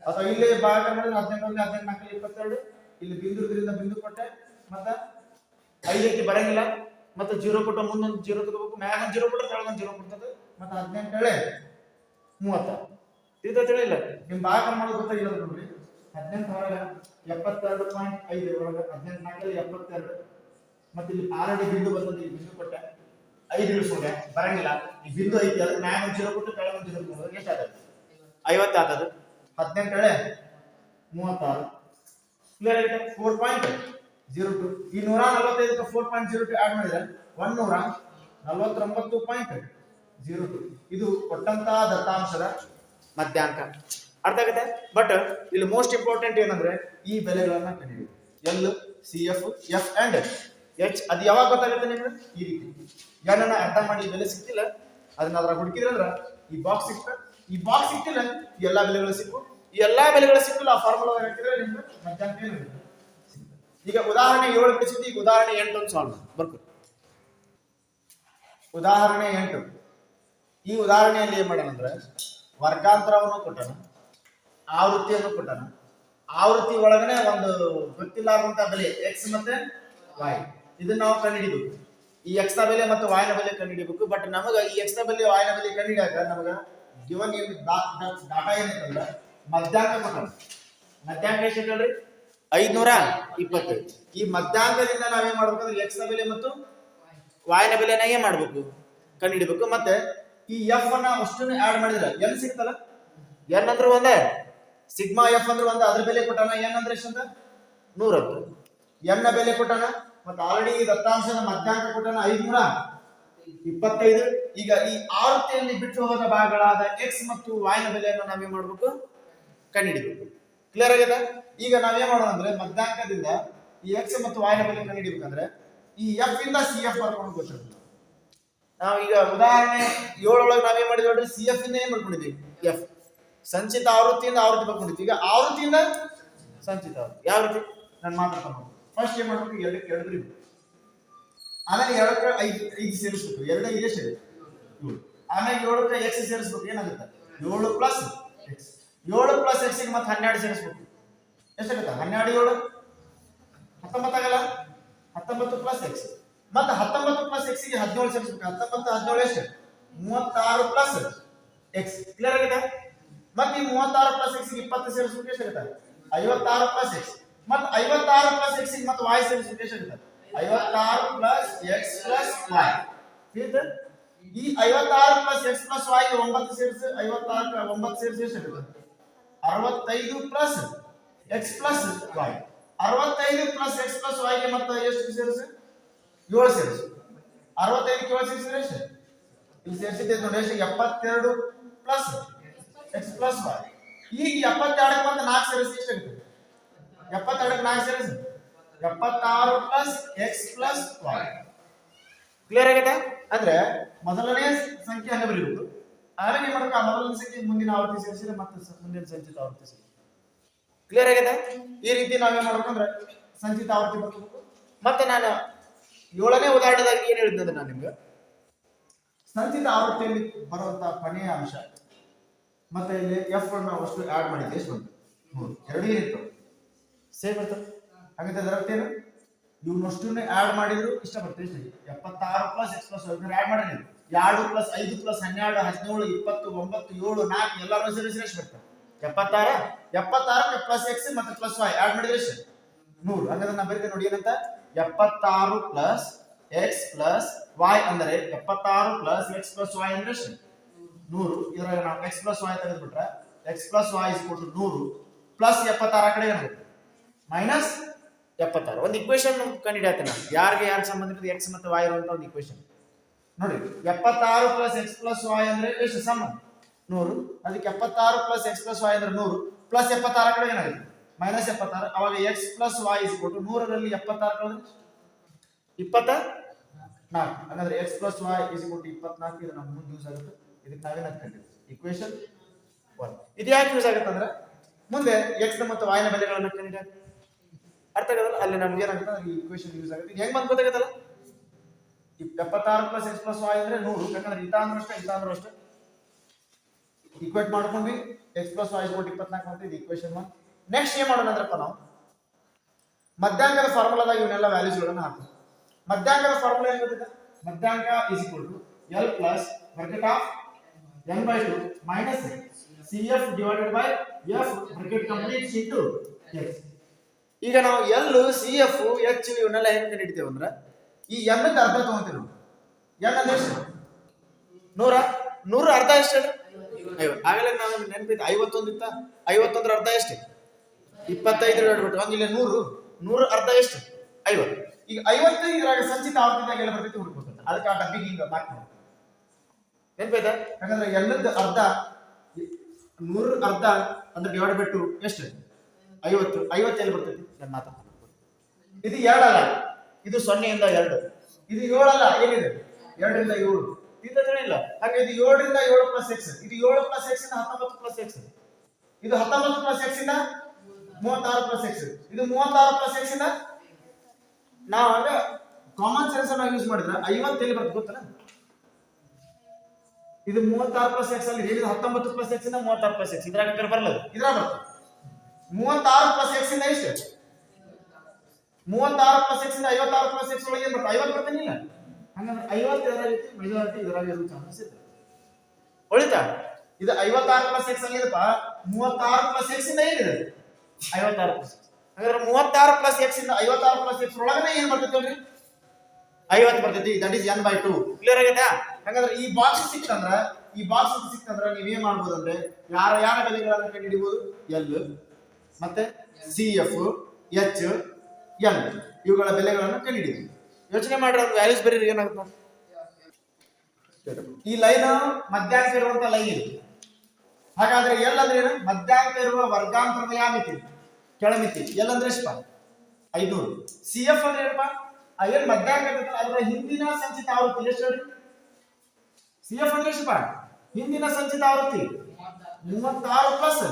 ಅಥವಾ ಇಲ್ಲಿ ಭಾಗಾಕಾರ ಮಾಡಿದ್ರೆ ಹದಿನೆಂಟು ಒಂದು ಹದಿನೆಂಟು ನಾಲ್ಕು ಇಪ್ಪತ್ತೆರಡು ಇಲ್ಲಿ ಬಿಂದು ಬಿಂದು ಕೊಟ್ಟೆ. ಮತ್ತೆ ಐದಕ್ಕೆ ಬರಂಗಿಲ್ಲ. ಮತ್ತೆ ಜೀರೋ ಕೊಟ್ಟ ಮುಂದೊಂದು ಜೀರೋ ತಗೋಬೇಕು ಮ್ಯಾಗ ಒಂದು ಜೀರೋ ಕೊಟ್ಟರೆ ಕೆಳಗೊಂದು ಜೀರೋ ಕೊಡ್ತದೆ. ಮತ್ತೆ ಹದಿನೆಂಟು ಹೇಳಿ ಮೂವತ್ತ. ಇದು ತಿಳಿಲ್ಲ ನಿಮ್ ಭಾಗ ಮಾಡೋದು ಗೊತ್ತಾಗಿಲ್ಲ ನೋಡ್ರಿ. ಹದಿನೆಂಟು ಹೊರಗೆ ಎಪ್ಪತ್ತೆರಡು ಪಾಯಿಂಟ್ ಐದು, ಒಳಗೆ ಹದಿನೆಂಟು ನಾಲ್ಕಲ್ಲಿ ಎಪ್ಪತ್ತೆರಡು. ಮತ್ತೆ ಇಲ್ಲಿ ಆಲ್ರೆಡಿ ಬಿಂದು ಬಂದದ್ದು ಇಲ್ಲಿ ಬಿಂದು ಕೊಟ್ಟೆ. ಐದು ಇಳಿಸೋದೆ, ಬರಂಗಿಲ್ಲ. ಈ ಬಿಂದು ಐತಿ, ಅದಕ್ಕೆ ಮ್ಯಾಗ ಜೀರೋ ಕೊಟ್ಟು ಕೆಳಗೊಂದು ಜೀರೋ ಕೊಡೋದು ಎಷ್ಟು ಆಗುತ್ತೆ ಐವತ್ತು ಆಗ್ತದೆ ಹದಿನೆಂಟು ಹೇಳೆ ಮೂವತ್ತಾರು. ಕ್ಲಿಯರ್ ಆಗಿದೆ ಫೋರ್ ಪಾಯಿಂಟ್ ಜೀರೋ ಟು, ಈ ನೂರ ನಲವತ್ತೈದಕ್ಕೆ four point zero two add ಮಾಡಿದ್ರೆ ಒನ್ ನೂರ ನಲವತ್ತೊಂಬತ್ತು ಪಾಯಿಂಟ್ ಜೀರೋ ಟು ಇದು ಕೊಟ್ಟಂತ ದತ್ತಾಂಶದ ಮಧ್ಯಾಂಕ. ಅರ್ಥ ಆಗುತ್ತೆ? ಬಟ್ ಇಲ್ಲಿ ಮೋಸ್ಟ್ ಇಂಪಾರ್ಟೆಂಟ್ ಏನಂದ್ರೆ ಈ ಬೆಲೆಗಳನ್ನ ಕಂಡುಹಿಡಿ L C F F and H ಅದು ಯಾವಾಗ ಗೊತ್ತಾಗುತ್ತೆ ನಿಮ್ಗೆ? ಈ ರೀತಿ. ಏನನ್ನ ಅರ್ಥ ಮಾಡಿ ಬೆಲೆ ಸಿಕ್ತಿಲ್ಲ ಅದನ್ನ ಅದ್ರ ಹುಡುಕಿದ್ರಂದ್ರ ಈ ಬಾಕ್ಸ್ ಸಿಕ್ತ. ಈ ಬಾಕ್ಸ್ ಸಿಕ್ತಿಲ್ಲ ಎಲ್ಲಾ ಬೆಲೆಗಳು ಸಿಕ್ಕು. ಈ ಎಲ್ಲಾ ಬೆಲೆಗಳು ಸಿಕ್ಕಿಲ್ಲ, ಆ ಫಾರ್ಮುಲಾ ಹಾಕಿದ್ರೆ ನಿಮ್ಗೆ ಮಧ್ಯಾಹ್ನ. ಈಗ ಉದಾಹರಣೆ ಏಳು ಬಿಡಿಸಿದ್ದು, ಈಗ ಉದಾಹರಣೆ ಎಂಟು ಸಾಲ್ವ್ ಬರ್ಕು. ಉದಾಹರಣೆ ಎಂಟು. ಈ ಉದಾಹರಣೆಯಲ್ಲಿ ಏನ್ ಮಾಡೋಣ ಅಂದ್ರೆ, ವರ್ಗಾಂತರವನ್ನು ಕೊಟ್ಟಣ ಆವೃತ್ತಿಯನ್ನು ಕೊಟ್ಟಣ ಆವೃತ್ತಿ ಒಳಗನೆ ಒಂದು ಗೊತ್ತಿಲ್ಲಾರಂತ ಬೆಲೆ ಎಕ್ಸ್ ಮತ್ತೆ ವಾಯ್ ಇದನ್ನ ನಾವು ಕಂಡುಹಿಡಿಬೇಕು. ಈ ಎಕ್ಸ್ನ ಬೆಲೆ ಮತ್ತು ವಾಯ್ನ ಬೆಲೆ ಕಂಡುಹಿಡಿಬೇಕು. ಬಟ್ ನಮಗ ಈ ಎಕ್ಸ್ನ ಬೆಲೆ ವಾಯ್ನ ಬೆಲೆ ಕಂಡುಹಿಡಿಯಾಕ ನಮಗ ಗಿವನ್ ಏನು ಡಾಟಾ ಏನಂತಂದ್ರೆ ಮಧ್ಯಾಂಕ ಕೊಟ್ಟಣ ಮಧ್ಯಾಂಕ ಎಷ್ಟು ಹೇಳ್ರಿ ಐದ್ನೂರ ಇಪ್ಪತ್ತೈದು ಈ ಮಧ್ಯಾಹ್ನದಿಂದ ನಾವೇನ್ ಮಾಡ್ಬೇಕಂದ್ರೆ ಎಕ್ಸ್ನ ಬೆಲೆ ಮತ್ತು ವಾಯನ ಬೆಲೆನ ಏನ್ ಮಾಡ್ಬೇಕು, ಕಂಡುಹಿಡಿಬೇಕು. ಮತ್ತೆ ಈ ಎಫ್ ಅನ್ನ ಅಷ್ಟನ್ನು ಆಡ್ ಮಾಡಿದ್ರೆ ಎನ್ ಸಿಗ್ತಲ್ಲ? ಎನ್ ಅಂದ್ರೆ ಒಂದೇ? ಸಿಗ್ಮಾ ಎಫ್ ಅಂದ್ರೆ ಒಂದ, ಅದ್ರ ಬೆಲೆ ಕೊಟ್ಟಾನ ಎನ್ ಅಂದ್ರೆ ಎಷ್ಟಂತ ನೂರ ಎನ್ನ ಬೆಲೆ ಕೊಟ್ಟಾನ, ಮತ್ತೆ ಆಲ್ರೆಡಿ ದತ್ತಾಂಶದ ಮಧ್ಯಾಂಕ ಕೊಟ್ಟಣ ಐದ್ನೂರ ಇಪ್ಪತ್ತೈದು. ಈಗ ಈ ಆವೃತ್ತಿಯಲ್ಲಿ ಬಿಟ್ಟು ಹೋದ ಭಾಗಗಳಾದ ಎಕ್ಸ್ ಮತ್ತು ವಾಯನ ಬೆಲೆಯನ್ನು ನಾವೇನ್ ಮಾಡ್ಬೇಕು? ಕಂಡುಹಿಡಿಬೇಕು. ಕ್ಲಿಯರ್ ಆಗಿದೆ ಈಗ ನಾವೇನ್ ಮಾಡೋಣ ಅಂದ್ರೆ ಮಧ್ಯಾಂಕದಿಂದ ಈ ಎಕ್ಸ್ ಮತ್ತು ವಾಯ್ನ ಬೆಲೆ ಕಂಡುಹಿಡಿಬೇಕಂದ್ರೆ ಈ ಎಫ್ ಇಂದ ಸಿ ಎಫ್ ಬರ್ಕೊಂಡು ನಾವು ಈಗ ಉದಾಹರಣೆ ಏಳೊಳಗೆ ನಾವೇನ್ ಮಾಡಿದ್ವಿ ನೋಡ್ರಿ? ಸಿ ಎಫ್ ಇಂದ ಏನ್ ಮಾಡ್ಕೊಂಡಿದ್ವಿ ಎಫ್ ಸಂಚಿತ ಆವೃತ್ತಿಯಿಂದ ಆವೃತ್ತಿ ಬರ್ಕೊಂಡಿದ್ವಿ ಈಗ ಆವೃತ್ತಿಯಿಂದ ಸಂಚಿತ ಆವೃತ್ತಿ. ಯಾವ ರೀತಿ ನಾನು ಮಾತಾಡ್ಕೊಂಡು ಫಸ್ಟ್ ಏನ್ ಮಾಡ್ಬೇಕು? ಎರಡಕ್ಕೆ ಎರಡು ಬಿಡಿ ಆಮೇಲೆ ಎರಡಕ್ಕೆ ಐದು ಐದು ಸೇರಿಸ್ಬೇಕು. ಎರಡು ಎಷ್ಟು ಆಮೇಲೆ ಏಳಕ್ಕೆ ಎಕ್ಸ್ ಸೇರಿಸ್ಬೇಕು. ಏನಾಗುತ್ತೆ? ಏಳು ಪ್ಲಸ್ ಏಳು ಪ್ಲಸ್ ಎಕ್ಸ್ ಮತ್ತೆ ಹನ್ನೆರಡು ಸೇರಿಸ್ಬೇಕು. ಎಷ್ಟಾಗುತ್ತೆ ಹನ್ನೆರಡು, ಏಳು? ಹತ್ತೊಂಬತ್ತಾಗಲ್ಲ? ಹತ್ತೊಂಬತ್ತು ಪ್ಲಸ್ ಎಕ್ಸ್ ಮತ್ತೆ ಹತ್ತೊಂಬತ್ತು ಪ್ಲಸ್ ಎಕ್ಸ್ಗೆ ಹದಿನೇಳು ಸೇರಿಸ್ಬೇಕು. ಹತ್ತೊಂಬತ್ತು, ಹದಿನೇಳು ಎಷ್ಟು? ಮೂವತ್ತಾರು ಪ್ಲಸ್ ಎಕ್ಸ್ ಕ್ಲಿಯರ್ ಆಗಿದೆ? ಮತ್ತೆ ಈ ಮೂವತ್ತಾರು ಪ್ಲಸ್ ಎಕ್ಸ್ಗೆ ಇಪ್ಪತ್ತು ಸೇರಿಸ್ಬೇಕು ಎಷ್ಟಾಗುತ್ತೆ ಐವತ್ತಾರು ಪ್ಲಸ್ ಎಕ್ಸ್ ಮತ್ತೆ ಐವತ್ತಾರು ಪ್ಲಸ್ ಎಕ್ಸ್ಗೆ ಮತ್ತೆ ವಾಯ್ ಸೇರಿಸ್ಬೇಕು ಎಷ್ಟಾಗುತ್ತೆ ಐವತ್ತಾರು ಪ್ಲಸ್ ಎಕ್ಸ್ ಪ್ಲಸ್ ವಾಯ್ ಈ ಐವತ್ತಾರು ಪ್ಲಸ್ ಎಕ್ಸ್ ಪ್ಲಸ್ ವಾಯ್ ಒಂಬತ್ತು ಸೇರಿಸಿ, ಐವತ್ತಾರು, ಒಂಬತ್ತು ಸೇರಿಸಿ ಎಷ್ಟಾಗುತ್ತೆ ಅರವತ್ತೈದು ಪ್ಲಸ್ ಎಕ್ಸ್ ಪ್ಲಸ್ ವೈ ಅರವತ್ತೈದು ಪ್ಲಸ್ ಎಕ್ಸ್ ಪ್ಲಸ್ ವೈಗೆ ಮತ್ತೆ ಎಷ್ಟು ಸೇರಿಸು? ಏಳು ಸೇರಿಸು. ಅರವತ್ತೈದು ಏಳು ಸೇರಿಸಿದ್ರೆ ಎಷ್ಟು ಇಲ್ಲಿ ಸೇರಿಸಿದ್ದೆ ನೋಡಿ ಎಷ್ಟು ಎಪ್ಪತ್ತೆರಡು ಪ್ಲಸ್ ಎಕ್ಸ್ ಪ್ಲಸ್ ವಾಯ್ ಈಗ ಎಪ್ಪತ್ತೆರಡಕ್ಕೆ ಮತ್ತೆ ನಾಲ್ಕು ಸೇರಿಸಿ ಎಷ್ಟಾಗುತ್ತೆ ಎಪ್ಪತ್ತೆರಡಕ್ಕೆ ನಾಲ್ಕು ಸೇರಿಸಿ. ಎಪ್ಪತ್ತಾರು plus X plus Y clear ಆಗಿದೆ ಅಂದ್ರೆ ಮೊದಲನೇ ಸಂಖ್ಯೆ ಹಂಗೆ ಬರೀಬೇಕು. ಏನ್ ಮಾಡ್ಬೇಕು ಆ ಮೊದಲನೇ ಸಂಖ್ಯೆ ಮುಂದಿನ ಆವೃತ್ತಿ ಸೇರಿಸಿದ್ರೆ ಮತ್ತೆ ಮುಂದಿನ ಸಂಚಿತ ಆವೃತ್ತಿ ಸೇರಿಸಿ. ಕ್ಲಿಯರ್ ಆಗಿದೆ? ಈ ರೀತಿ ನಾವೇನ್ ಮಾಡ್ಬೇಕಂದ್ರೆ ಸಂಚಿತ ಆವೃತ್ತಿ ಬರ್ಕೋಬೇಕು ಮತ್ತೆ ನಾನು ಏಳನೇ ಉದಾಹರಣೆದಾಗ ಏನ್ ಹೇಳಿದ್ದೆ ನಾನು ನಿಮ್ಗೆ? ಸಂಚಿತ ಆವೃತ್ತಿಯಲ್ಲಿ ಬರುವಂತಹ ಕೊನೆಯ ಅಂಶ. ಮತ್ತೆ ಇಲ್ಲಿ ಎಫ್ ಅನ್ನು ಅಷ್ಟು ಆಡ್ ಮಾಡಿದ್ದೆ ಎಷ್ಟು ಬಂತು ಮೂರು ಎರಡೂ ಇತ್ತು. ಸೇಮ್ ಬರ್ತದೆ ಹಾಗಾದ್ರೆ ಅದರ ಅರ್ಥ ಏನು? ಇವನಷ್ಟನ್ನು ಆಡ್ ಮಾಡಿದ್ರು ಇಷ್ಟ ಬರ್ತದೆ ಎಪ್ಪತ್ತಾರು ಪ್ಲಸ್ ಎಕ್ಸ್ ಪ್ಲಸ್ ಆಡ್ ಮಾಡಿ ಎರಡು ಪ್ಲಸ್ ಐದು ಪ್ಲಸ್ ಹನ್ನೆರಡು, ಹದಿನೇಳು, ಇಪ್ಪತ್ತು, ಒಂಬತ್ತು, ಏಳು, ನಾಲ್ಕು, ಎಲ್ಲರೂ ಸೇರಿಸಿ ಎಷ್ಟು ಬರ್ತಾರೆ ಎಪ್ಪತ್ತಾರ? ಎಪ್ಪತ್ತಾರಕ್ಕೆ ಪ್ಲಸ್ ಎಕ್ಸ್ ಮತ್ತೆ ಪ್ಲಸ್ ವೈ ಎರಡು ಮಾಡಿದ್ರೆ ಎಷ್ಟು? ನೂರು. ಹಂಗಾದ್ರೆ ನಾ ಬರೀತೇನೆ ನೋಡಿ ಏನಂತ? ಎಪ್ಪತ್ತಾರು ಪ್ಲಸ್ ಎಕ್ಸ್ ಪ್ಲಸ್ ವೈ ಅಂದರೆ ಎಪ್ಪತ್ತಾರು ಪ್ಲಸ್ ಎಕ್ಸ್ ಪ್ಲಸ್ ವೈ ಅಂದ್ರೆ ಎಷ್ಟು? ನೂರು. ಇದ್ರಾಗ ನಾವು ಎಕ್ಸ್ ಪ್ಲಸ್ ವೈ ತೆಗೆದ್ಬಿಟ್ರೆ ಎಕ್ಸ್ ಪ್ಲಸ್ ವೈ ಇಸ್ ಕೊಟ್ಟು ನೂರು ಪ್ಲಸ್ ಎಪ್ಪತ್ತಾರ ಕಡೆ ಏನಾಗುತ್ತೆ ಮೈನಸ್ ಎಪ್ಪತ್ತಾರು. ಒಂದು ಇಕ್ವೇಶನ್ ಕಂಡಿಡಿಯತ್ತೆ ನಾನು. ಯಾರಿಗೆ ಯಾರು ಸಂಬಂಧಿಸಿದ ಎಕ್ಸ್ ಮತ್ತು ವೈ ಇರುವಂತ ಒಂದು ಇಕ್ವೇಶನ್ ನೋಡಿ, ಎಪ್ಪತ್ತಾರು ಪ್ಲಸ್ ಎಕ್ಸ್ ಪ್ಲಸ್ ವಾಯ್ ಅಂದ್ರೆ ಎಷ್ಟು? ಸಮ. ನೂರು. ಅದಕ್ಕೆ ಎಪ್ಪತ್ತಾರು ಪ್ಲಸ್ ಎಕ್ಸ್ ಪ್ಲಸ್ ವಾಯ್ ಅಂದ್ರೆ ನೂರು. ಪ್ಲಸ್ ಎಪ್ಪತ್ತಾರ ಕಡೆ ಏನಾಗುತ್ತೆ? ಮೈನಸ್ ಎಪ್ಪತ್ತಾರು. ಅವಾಗ ಎಕ್ಸ್ ಪ್ಲಸ್ ವಾಯ್ ಇಸ್ ಕೊಟ್ಟು ನೂರರಲ್ಲಿ ಎಪ್ಪತ್ತಾರು ಕಳೆದ್ರೆ? ಇಪ್ಪತ್ತ ನಾಲ್ಕು. ಹಾಗಾದ್ರೆ ಎಕ್ಸ್ ಪ್ಲಸ್ ವಾಯ್ ಇಸ್ ಕೊಟ್ಟು ಇಪ್ಪತ್ನಾಲ್ಕು. ಇದು ನಮ್ಮ ಮುಂದೆ ಯೂಸ್ ಆಗುತ್ತೆ. ಇದಕ್ಕೆ ನಾವೇನು ಹಾಕೊಂಡಿದ್ವಿ ಇಕ್ವೇಶನ್ ಒನ್ ಇದು ಯಾಕೆ ಯೂಸ್ ಆಗುತ್ತೆ ಅಂದ್ರೆ, ಮುಂದೆ ಎಕ್ಸ್ ಮತ್ತು ವಾಯ್ನ ಬೆಲೆಗಳನ್ನು ಕಂಡಿಡಿಯ ಅರ್ಥ ಆಗಲ್ಲ ಅಲ್ಲಿ ನಮ್ಗೆ ಏನಾಗುತ್ತೆ ಈ ಇಕ್ವೇಶನ್ ಯೂಸ್ ಆಗುತ್ತೆ. ಇದು ಹೆಂಗ್ ಬಂದ್ ಗೊತ್ತಾಗತ್ತಲ್ಲ? ಎಪ್ಪತ್ತಾರು ಪ್ಲಸ್ ಎಕ್ಸ್ ಪ್ಲಸ್ ವಾಯ್ ಅಂದ್ರೆ ನೂರು. ಯಾಕಂದ್ರೆ ಇತ ಅಂದ್ರೆ ಅಷ್ಟೇ ಇತ ಅಂದ್ರೆ ಅಷ್ಟೇ ಈಕ್ವೇಟ್ ಮಾಡ್ಕೊಂಡ್ವಿ ಎಕ್ಸ್ ಪ್ಲಸ್ ವಾಯ್ ಕೋಟಿ ಇಪ್ಪತ್ನಾಲ್ಕು ಅಂತ ಇದು ಇಕ್ವೇಶನ್ ಒನ್ ನೆಕ್ಸ್ಟ್ ಏನ್ ಮಾಡೋಣ ಅಂದ್ರಪ್ಪ ನಾವು? ಮಧ್ಯಾಂಕದ ಫಾರ್ಮುಲಾದಾಗ ಇವನ್ನೆಲ್ಲ ವ್ಯಾಲ್ಯೂಸ್ಗಳನ್ನು ಹಾಕೋಣ ಮಧ್ಯಾಂಕದ ಫಾರ್ಮುಲಾ ಏನ್ ಗೊತ್ತಿದೆ ಮಧ್ಯಾಂಕ is equal to L plus bracket of N by two minus C F divided by F bracket complete into X ಈಗ ನಾವು ಎಲ್ ಸಿ ಎಫ್ ಎಚ್ ಇವನ್ನೆಲ್ಲ ಹೆಂಗ್ ಕಂಡಿಡ್ತೇವೆ ಅಂದ್ರೆ ಈ ಎನ್ ಅರ್ಧ ತಗೊಂತೀವಿ ನಾವು ಎನ್ ಅಂದ್ರೆ ಎಷ್ಟು ನೂರ? ನೂರ ಅರ್ಧ ಎಷ್ಟು? ಐವತ್ತು. ಆಗಲೇ ನಾನು ನೆನಪಿದ್ದೆ ಐವತ್ತೊಂದು ಇತ್ತ ಐವತ್ತೊಂದ್ರ ಅರ್ಧ ಎಷ್ಟು? ಇಪ್ಪತ್ತೈದು ಹೇಳ್ಬಿಟ್ಟು. ಹಂಗಿಲ್ಲ, ನೂರು. ನೂರ ಅರ್ಧ ಎಷ್ಟು? ಐವತ್ತು. ಈಗ ಇದ್ರಾಗ ಸಂಚಿತ ಆವೃತ್ತಿದಾಗ ಎಲ್ಲ ಬರ್ತೈತಿ ಹುಡುಕ್ಬೇಕು ಅದಕ್ಕೆ ಆ ಡಬ್ಬಿಗೆ ಹಿಂಗ ಮಾರ್ಕ್ ಮಾಡಿ ಯಾಕಂದ್ರೆ ಎಲ್ಲದ ಅರ್ಧ, ನೂರ ಅರ್ಧ ಅಂದ್ರೆ ಡಿವೈಡ್ ಬಿಟ್ಟು ಎಷ್ಟು? ಐವತ್ತು. ಐವತ್ತು ಎಲ್ಲಿ ಬರ್ತೈತಿ? ಇದು ಎರಡಲ್ಲ. ಇದು ಸೊನ್ನೆಯಿಂದ ಎರಡು. ಇದು ಏಳಲ್ಲ, ಏನಿದೆ? ಎರಡರಿಂದ ಏಳು. ಇಲ್ಲ ಹಾಗೆ ಇದು ಏಳರಿಂದ ಏಳು ಪ್ಲಸ್ ಎಕ್ಸ್ ಇದು ಏಳು ಪ್ಲಸ್ ಎಕ್ಸ್ ಇಂದ ಹತ್ತೊಂಬತ್ತು ಪ್ಲಸ್ ಎಕ್ಸ್ ಇದು ಹತ್ತೊಂಬತ್ತು ಪ್ಲಸ್ ಎಕ್ಸ್ ಇಂದ ಮೂವತ್ತಾರು ಪ್ಲಸ್ ಎಕ್ಸ್ ಇದು ಮೂವತ್ತಾರು ಪ್ಲಸ್ ಎಕ್ಸ್ ಇಂದ ನಾವು ಅಂದ್ರೆ ಕಾಮನ್ ಸೆನ್ಸ್ ಅನ್ನ ಯೂಸ್ ಮಾಡಿದ್ರೆ ಐವತ್ತು ಎಲ್ಲಿ ಬರ್ತದೆ ಗೊತ್ತಲ್ಲ? ಇದು ಮೂವತ್ತಾರು ಪ್ಲಸ್ ಎಕ್ಸ್ ಅಲ್ಲಿ ಹೇಳಿದ ಹತ್ತೊಂಬತ್ತು ಪ್ಲಸ್ ಎಕ್ಸ್ ಇಂದ ಮೂವತ್ತಾರು ಪ್ಲಸ್ ಎಕ್ಸ್ ಇದ್ರಾಗ ಬರಲ್ಲ ಇದ್ರಾಗ ಬರ್ತದೆ. ಮೂವತ್ತಾರು ಪ್ಲಸ್ ಎಕ್ಸ್ ಇಂದ ಎಷ್ಟು? ಮೂವತ್ತಾರು ಪ್ಲಸ್ ಎಕ್ಸ್ ಇಂದ ಐವತ್ತಾರು ಪ್ಲಸ್ ಎಕ್ಸ್ ಒಳಗೆ ಏನ್ ಬರ್ತದೆ? ಐವತ್ತು ಬರ್ತಾನಿಲ್ಲ ಹಂಗಂದ್ರೆ ಐವತ್ತು ಇದರಲ್ಲಿ ಐತಿ ಮೆಜಾರಿಟಿ ಇದ್ರಾಗ ಇರೋ ಚಾನ್ಸಸ್ ಇದೆ ಒಳಿತಾ? ಇದು ಐವತ್ತಾರು ಪ್ಲಸ್ ಎಕ್ಸ್ ಅಲ್ಲಿ ಇದಪ್ಪ, ಮೂವತ್ತಾರು ಪ್ಲಸ್ ಎಕ್ಸ್ ಇಂದ ಏನಿದೆ? ಐವತ್ತಾರು ಪ್ಲಸ್ ಹಾಗಾದ್ರೆ ಮೂವತ್ತಾರು ಪ್ಲಸ್ ಎಕ್ಸ್ ಇಂದ ಐವತ್ತಾರು ಪ್ಲಸ್ ಎಕ್ಸ್ ಒಳಗನೆ ಏನ್ ಬರ್ತೈತೆ ಹೇಳ್ರಿ? ಐವತ್ತು ಬರ್ತೈತಿ that is N by two clear ಆಗೈತಾ? ಹಾಗಾದ್ರೆ ಈ ಬಾಕ್ಸ್ ಸಿಕ್ತಂದ್ರ, ಈ ಬಾಕ್ಸ್ ಸಿಕ್ತಂದ್ರ ನೀವೇನ್ ಮಾಡ್ಬೋದು ಅಂದ್ರೆ ಯಾರ ಯಾರ ಬೆಲೆಗಳನ್ನ ಕಂಡುಹಿಡಿಬಹುದು ಎಲ್ ಮತ್ತೆ ಸಿ ಎಫ್ ಎಚ್ ಎನ್ ಇವುಗಳ ಬೆಲೆಗಳನ್ನು ಕಂಡುಹಿಡಿತೀವಿ ಯೋಚನೆ ಮಾಡ್ರಿ ವ್ಯಾಲ್ಯೂಸ್ ಬರೀ ಏನಾಗುತ್ತೆ. ಈ ಲೈನ್ ಮಧ್ಯಾಂಕ ಇರುವಂತ ಲೈನ್ ಇದು. ಹಾಗಾದ್ರೆ ಎಲ್ ಅಂದ್ರೆ ಏನು? ಮಧ್ಯಾಂಕ ಇರುವ ವರ್ಗಾಂತರದ ಯಾವ ಮಿತಿ? ಕೆಳಮಿತಿ ಎಲ್ ಅಂದ್ರೆ ಎಷ್ಟು ಐನೂರು. ಸಿ ಎಫ್ ಅಂದ್ರೆ ಏನಪ್ಪ? ಏನ್ ಇರ್ತೈತಲ್ಲ, ಅದರ ಹಿಂದಿನ ಸಂಚಿತ ಆವೃತ್ತಿ ಎಷ್ಟು ಸಿ ಎಫ್ ಅಂದ್ರೆ ಎಷ್ಟು? ಹಿಂದಿನ ಸಂಚಿತ ಆವೃತ್ತಿ? ಮೂವತ್ತಾರು ಪ್ಲಸ್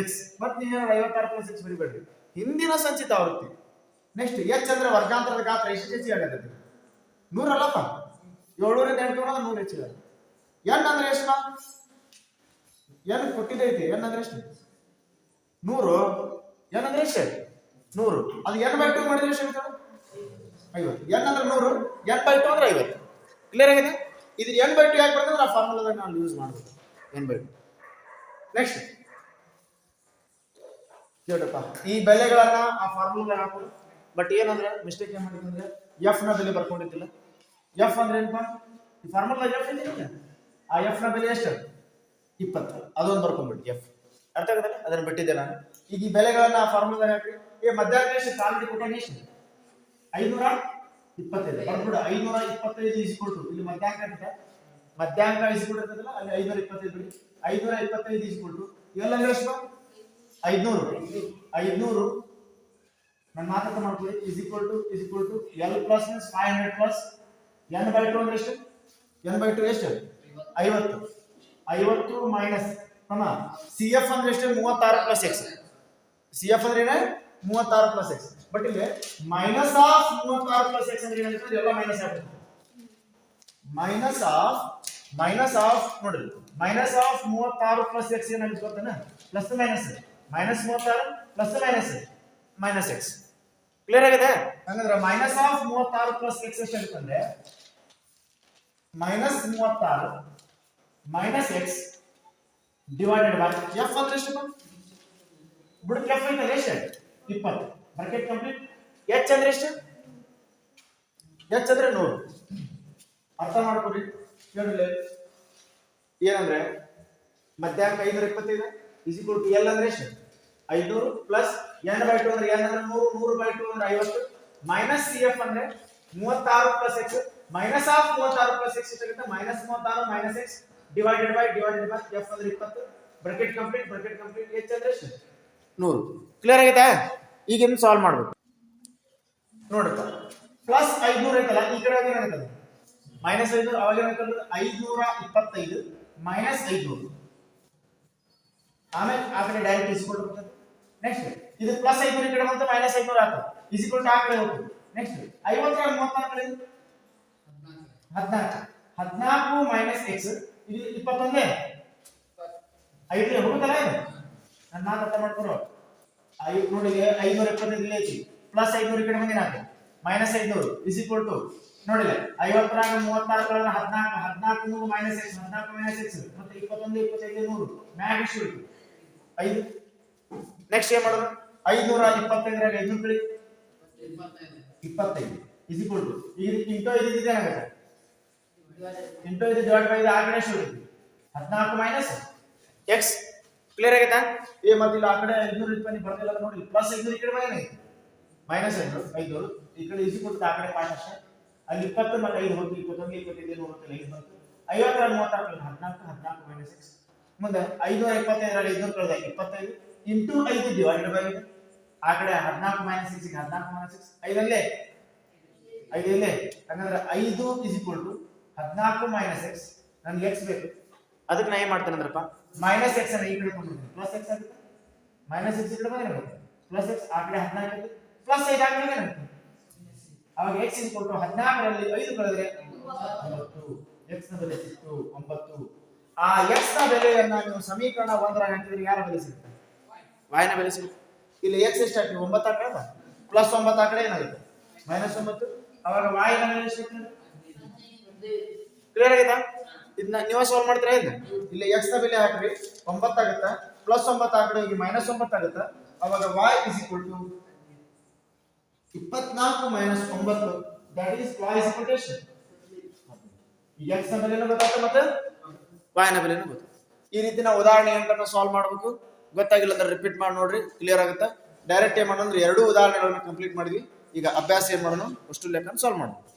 ಎಕ್ಸ್ ಮತ್ತೆ ನೀವು ಐವತ್ತಾರು ಪ್ಲಸ್ ಎಕ್ಸ್ ಬರಿಬೇಡ್ರಿ. ಹಿಂದಿನ ಸಂಚಿತ ಆವೃತ್ತಿ. ನೆಕ್ಸ್ಟ್ ಎಚ್ ಅಂದ್ರೆ ವರ್ಗಾಂತರದ ಗಾತ್ರ, ಎಷ್ಟು ಹೆಚ್ಚಿಗೆ ಆಗತ್ತೆ ನೂರಲ್ಲಪ್ಪ? ಏಳ್ನೂರಿಂದ ಎಂಟು ನೂರ ಹೆಚ್ಚಿಗೆ ಎನ್ ಅಂದ್ರೆ ಎಷ್ಟು ಎನ್ ಕೊಟ್ಟಿದ್ದೈತಿ ಎನ್ ಅಂದ್ರೆ ಎಷ್ಟು? ನೂರು. ಎನ್ ಅಂದ್ರೆ ಎಷ್ಟು? ನೂರು. ಅದು ಎನ್ ಬೈ ಟು ಮಾಡಿದ್ರೆ ಎಷ್ಟು? ಐವತ್ತು. ಎನ್ ಅಂದ್ರೆ ನೂರು. ಎನ್ ಬೈ ಟು ಅಂದ್ರೆ ಐವತ್ತು. ಕ್ಲಿಯರ್ ಆಗಿದೆ? ಇದು ಎನ್ ಬೈ ಟು ಯಾಕೆ ಬರ್ತದೆ ಆ ಫಾರ್ಮುಲಾದಾಗ ನಾನು ಯೂಸ್ ಮಾಡ್ಬೇಕು ಎನ್ ಬೈ ಟು ನೆಕ್ಸ್ಟ್ ಕೇಳಪ್ಪ ಈ ಬೆಲೆಗಳನ್ನ ಆ ಫಾರ್ಮುಲಾದಾಗ ಹಾಕೋದು ಬಟ್ ಏನಂದ್ರೆ ಮಿಸ್ಟೇಕ್ ಏನ್ ಮಾಡಿದ್ರೆ ಎಫ್ನ ಬೆಲೆ ಬರ್ಕೊಂಡಿದ್ದಿಲ್ಲ. ಎಫ್ ಅಂದ್ರೆ ಏನಪ್ಪ? ಈ ಫಾರ್ಮುಲಾ ಎಫ್ ಆ ಎಫ್ನ ಬೆಲೆ ಎಷ್ಟು? ಇಪ್ಪತ್ತು. ಅದೊಂದು ಬರ್ಕೊಂಡ್ಬಿಟ್ಟು ಎಫ್ ಅರ್ಥ ಆಗದಲ್ಲ ಅದನ್ನ ಬಿಟ್ಟಿದ್ದೆ ನಾನು. ಈಗ ಈ ಬೆಲೆಗಳನ್ನ ಆ ಫಾರ್ಮುಲಾದಾಗ ಹಾಕಿ, ಏ, ಮಧ್ಯಾಹ್ನ ಎಷ್ಟು? ಕಾಲಿಗೆ ಕೊಟ್ಟಾಗ ಎಷ್ಟು? ಐನೂರ ಇಪ್ಪತ್ತೈದು. ಬರ್ಬಿಡು ಐನೂರ ಇಪ್ಪತ್ತೈದು ಇಸ್ಕೊಟ್ರು ಇಲ್ಲಿ ಮಧ್ಯಾಹ್ನ ಅಂತ ಮಧ್ಯಾಹ್ನ ಇಸ್ಕೊಟ್ಟಿರ್ತದಲ್ಲ ಅಲ್ಲಿ ಐನೂರ ಇಪ್ಪತ್ತೈದು ಬಿಡಿ. ಐನೂರ ಇಪ್ಪತ್ತೈದು ಇಸ್ಕೊಟ್ರು ಇವೆಲ್ಲ ಎಷ್ಟು ಐದ್ನೂರು. ಐದ್ನೂರು ನನ್ನ ಮಾತ್ರ ಮಾಡ್ಕೊಳ್ಳಿ is equal to is equal to L plus means five hundred plus N by two ಅಂದ್ರೆ ಎಷ್ಟು? ಎನ್ ಬೈ ಟು ಎಷ್ಟು? ಐವತ್ತು. ಐವತ್ತು ಮೈನಸ್ ಅಮ್ಮ ಸಿ ಎಫ್ ಅಂದ್ರೆ ಎಷ್ಟು? ಮೂವತ್ತಾರು ಪ್ಲಸ್ ಎಕ್ಸ್ ಸಿ ಎಫ್ ಅಂದ್ರೆ ಏನೇ? ಮೂವತ್ತಾರು ಪ್ಲಸ್ ಎಕ್ಸ್ ಬಟ್ ಇಲ್ಲಿ ಮೈನಸ್ ಆಫ್ ಮೂವತ್ತಾರು ಪ್ಲಸ್ ಎಕ್ಸ್ ಅಂದ್ರೆ ಏನಂತಂದ್ರೆ ಎಲ್ಲ ಮೈನಸ್ ಆಗುತ್ತೆ. ಮೈನಸ್ ಆಫ್ ಮೈನಸ್ ಆಫ್ ನೋಡಿ. ಮೈನಸ್ ಆಫ್ ಮೂವತ್ತಾರು ಪ್ಲಸ್ ಎಕ್ಸ್ ಏನಾಗುತ್ತೆ ಗೊತ್ತೇನ? ಪ್ಲಸ್ ಮೈನಸ್ ಮೈನಸ್ ಮೂವತ್ತಾರು plus minus minus X clear ಆಗಿದೆ? ಹಂಗಂದ್ರೆ ಮೈನಸ್ ಆಫ್ ಮೂವತ್ತಾರು ಪ್ಲಸ್ ಎಕ್ಸ್ ಎಷ್ಟು ಅಂತಂದ್ರೆ ಮೈನಸ್ ಮೂವತ್ತಾರು minus X divided by F ಅಂದ್ರೆ ಎಷ್ಟು ಬಿಡ್ ಎಫ್ ಐತೆ ಎಷ್ಟು ಇಪ್ಪತ್ತು. ಬ್ರಾಕೆಟ್ ಕಂಪ್ಲೀಟ್ ಎಚ್ ಅಂದ್ರೆ ಎಷ್ಟು? ಎಚ್ ಅಂದ್ರೆ ನೂರು. ಅರ್ಥ ಮಾಡ್ಕೊಡಿ. ಹೇಳಿ ಏನಂದ್ರೆ ಮಧ್ಯಾಹ್ನ ಐನೂರ ಇಪ್ಪತ್ತೈದು ಇಸಿಕ್ವಲ್ ಟು ಎಲ್ ಅಂದ್ರೆ ಎಷ್ಟು? ಐನೂರು ಪ್ಲಸ್ ಎನ್ ಬೈ ಟು ಅಂದ್ರೆ ಎನ್ ಅಂದ್ರೆ ನೂರು ನೂರು ಬೈ ಟು ಅಂದ್ರೆ ಐವತ್ತು. ಮೈನಸ್ ಸಿ ಎಫ್ ಅಂದ್ರೆ ಮೂವತ್ತಾರು ಪ್ಲಸ್ ಎಕ್ಸ್ ಮೈನಸ್ ಆಫ್ ಮೂವತ್ತಾರು ಪ್ಲಸ್ ಎಕ್ಸ್ ಎಷ್ಟಾಗುತ್ತೆ ಮೈನಸ್ ಮೂವತ್ತಾರು minus X divided by divided by F ಅಂದ್ರೆ ಇಪ್ಪತ್ತು. Bracket complete bracket complete H ಅಂದ್ರೆ ನೂರು. ಕ್ಲಿಯರ್ ಆಗೈತಾ? ಈಗ ಸಾಲ್ವ್ ಮಾಡ್ಬೇಕು? ನೋಡಪ್ಪ. ಪ್ಲಸ್ ಐದ್ನೂರ ಐತಲ್ಲ, ಈ ಕಡೆ ಏನಾಗುತ್ತದೆ ಮೈನಸ್ ಐನೂರು ಅವಾಗ ಏನಾಗ್ತದೆ? ಐದ್ನೂರ ಇಪ್ಪತ್ತೈದು ಮೈನಸ್ ಐದ್ನೂರು. ಆಮೇಲೆ ಆ ಕಡೆ ಡೈರೆಕ್ಟ್ ಇಸ್ಕೊಂಡು ನೆಕ್ಸ್ಟ್ ಇದು ಪ್ಲಸ್ ಐನೂರು ಈ ಕಡೆ ಬಂತು ಮೈನಸ್ ಐದ್ನೂರು ಆಗ್ತದೆ. ಕೊಟ್ಟು ಆ ಕಡೆ ಹೋಗ್ತದೆ ನೆಕ್ಸ್ಟ್ ಐವತ್ತರ ಮೂವತ್ತಾರು ಕಡೆ. ಹದಿನಾಲ್ಕು. ಹದಿನಾಲ್ಕು ಮೈನಸ್ ಎಕ್ಸ್ ಇದು ಇಪ್ಪತ್ತೊಂದೇ ಐದು. ಹೋಗುತ್ತಲ್ಲ ಇದು? ನನ್ನ ಮಾತು ಅರ್ಥ ಮಾಡ್ಕೊರೋ ಐದು ನೋಡಿ ಐನೂರ ಇಪ್ಪತ್ತೈದು ಇಲ್ಲಿ ಐತಿ. ಪ್ಲಸ್ ಐನೂರು ಈ ಕಡೆ ಬಂದಿನ ಮೈನಸ್ ಐನೂರು ಇಸ್ ಈಕ್ವಲ್ ಟು ನೋಡಿಲ್ಲ ಐವತ್ತರಾಗ ಮೂವತ್ತಾರು ಹದಿನಾಲ್ಕು ಹದಿನಾಲ್ಕು ನೂರು ಮೈನಸ್ ಎಕ್ಸ್ ಹದಿನಾಲ್ಕು ಮೈನಸ್ ಎಕ್ಸ್ ಮತ್ತೆ ಇಪ್ಪತ್ತೊಂದು, ಇಪ್ಪತ್ತೈದು, ನೂರು. ಮ್ಯಾಗ್ ಇಷ್ಟು ಐದು. ನೆಕ್ಸ್ಟ್ ಏನ್ ಮಾಡೋದು? ಐನೂರ ಇಪ್ಪತ್ತೈದರಾಗ ಐನೂರು ಕಳಿ ಇಪ್ಪತ್ತೈದು. ಈಕ್ವಲ್ ಟು ಈಗ ಇಂಟು ಐದು ಇದೆ ಏನಾಗುತ್ತೆ ಇಂಟು ಐದು ಡಿವೈಡ್ ಬೈ ಆ ಕಡೆ ಶುರು ಹದಿನಾಲ್ಕು ಮೈನಸ್ ಎಕ್ಸ್ ಕ್ಲಿಯರ್ ಆಗೈತಾ? ಏ ಮತ್ತೆ ಇಲ್ಲಿ ಆ ಕಡೆ ಐದುನೂರು ಇಪ್ಪತ್ತು ಬರ್ತಿಲ್ಲ ನೋಡಿ. ಪ್ಲಸ್ ಐನೂರು ಈ ಕಡೆ ಮೈನಸ್ ಮೈನಸ್ ಐನೂರು ಐನೂರು ಈ ಕಡೆ ಇಸಿ ಕೊಟ್ಟು ಆ ಕಡೆ ಮೈನಸ್ ಅಲ್ಲಿ ಇಪ್ಪತ್ತು ಮತ್ತೆ ಐದು ಹೋಗಿ ಇಪ್ಪತ್ತೊಂದು ಇಪ್ಪತ್ತೈದು ನೂರು ಹೊತ್ತು ಐದು ಬಂತು. ಐವತ್ತರ ಮೂವತ್ತಾರು ಹದಿನಾಲ್ಕು ಹದಿನಾಲ್ಕು ಮೈನಸ್ ಎಕ್ಸ್ ಮುಂದೆ ಐನೂರ ಇಪ್ಪತ್ತೈದರಲ್ಲಿ ಐದುನೂರು ಕಳೆದ ಇಪ್ಪತ್ತೈದು. ಇಂಟು ಐದು ಡಿವೈಡೆಡ್ ಬೈ ಐದು ಆ ಕಡೆ ಹದಿನಾಲ್ಕು ಮೈನಸ್ ಸಿಕ್ಸ್ ಹದಿನಾಲ್ಕು ಮೈನಸ್ ಸಿಕ್ಸ್ ಐದಲ್ಲೇ ಐದಲ್ಲೇ ಹಂಗಂದ್ರೆ ಐದು ಇಸ್ ಈಕ್ವಲ್ ಟು ಹದಿನಾಲ್ಕು ಮೈನಸ್ ಎಕ್ಸ್ ನನ್ಗೆ ಎಕ್ಸ್ ಬೇಕು. ಅದಕ್ಕೆ ನಾ ಏನ್ ಮಾಡ್ತೇನೆ ಅಂದ್ರಪ್ಪ? ಮೈನಸ್ ಎಕ್ಸ್ ಅನ್ನ ಈ ಕಡೆ ಕೊಟ್ಟಿದ್ದೀನಿ ಪ್ಲಸ್ ಎಕ್ಸ್ ಆಗುತ್ತೆ. ಮೈನಸ್ ಎಕ್ಸ್ ಈ ಕಡೆ ಬಂದ್ರೆ ಪ್ಲಸ್ ಎಕ್ಸ್ ಆ ಕಡೆ ಹದಿನಾಲ್ಕು ಪ್ಲಸ್ ಐದು ಆ ಕಡೆ ಏನಾಗುತ್ತೆ? ಅವಾಗ ಎಕ್ಸ್ ಇಸ್ ಕೊಟ್ಟು ಹದಿನಾಲ್ಕರಲ್ಲಿ ಐದು ಕಳೆದ್ರೆ ಒಂಬತ್ತು ಎಕ್ಸ್ನ ಬೆಲೆ ಸಿಕ್ತು ಒಂಬತ್ತು. ಆ ಎಕ್ಸ್ನ ಬೆಲೆಯನ್ನ ನೀವು ಸಮೀಕರಣ ಒಂದರ ಹಾಕಿದ್ರೆ ಯಾರ ಬೆಲೆ ಸಿಗುತ್ತೆ? Y ನ ಬೆಲೆ ಸಿಗುತ್ತೆ ಇಲ್ಲಿ ಎಕ್ಸ್ ಎಷ್ಟು ಹಾಕಿ ಒಂಬತ್ತು ಆಕಡೆ ಕಡೆ ಪ್ಲಸ್ ಒಂಬತ್ತು ಆ ಕಡೆ ಏನಾಗುತ್ತೆ? ಮೈನಸ್ ಒಂಬತ್ತು? ಅವಾಗ y ನ ಬೆಲೆ ಎಷ್ಟು ಕ್ಲಿಯರ್ ಆಗಿದೆ ಇದನ್ನ ನೀವು ಸಾಲ್ವ್ ಮಾಡ್ತೀರಾ ಇಲ್ಲ ಇಲ್ಲಿ ಎಕ್ಸ್ನ ಬೆಲೆ ಹಾಕ್ರಿ. ಒಂಬತ್ತು ಆಗುತ್ತಾ? ಪ್ಲಸ್ ಒಂಬತ್ತು ಆ ಕಡೆ ಹೋಗಿ ಮೈನಸ್ ಒಂಬತ್ತು ಆಗುತ್ತಾ? ಅವಾಗ ವಾಯ್ ಇಸ್ ಈಕ್ವಲ್ ಟು ಇಪ್ಪತ್ನಾಲ್ಕು ಮೈನಸ್ ಒಂಬತ್ತು. That is Y is equal to ಎಷ್ಟು x ನ ಬೆಲೆನೂ ಗೊತ್ತಾಗ್ತದೆ ಮತ್ತೆ? y ನ ಬೆಲೆನೂ ಗೊತ್ತು. ಈ ರೀತಿ ನಾವು ಉದಾಹರಣೆ ಸಾಲ್ವ್ ಮಾಡಬೇಕು. ಗೊತ್ತಾಗಿಲ್ಲ ಅಂದ್ರೆ ರಿಪೀಟ್ ಮಾಡಿ ನೋಡ್ರಿ ಕ್ಲಿಯರ್ ಆಗುತ್ತೆ? ಡೈರೆಕ್ಟ್ ಏನ್ ಮಾಡೋಣ ಎರಡೂ ಉದಾಹರಣೆಗಳನ್ನ ಕಂಪ್ಲೀಟ್ ಮಾಡಿದ್ವಿ. ಈಗ ಅಭ್ಯಾಸ ಏನ್ ಮಾಡೋಣ? ಅಷ್ಟು ಲೆಕ್ಕ ಸಾಲ್ವ್ ಮಾಡೋಣ.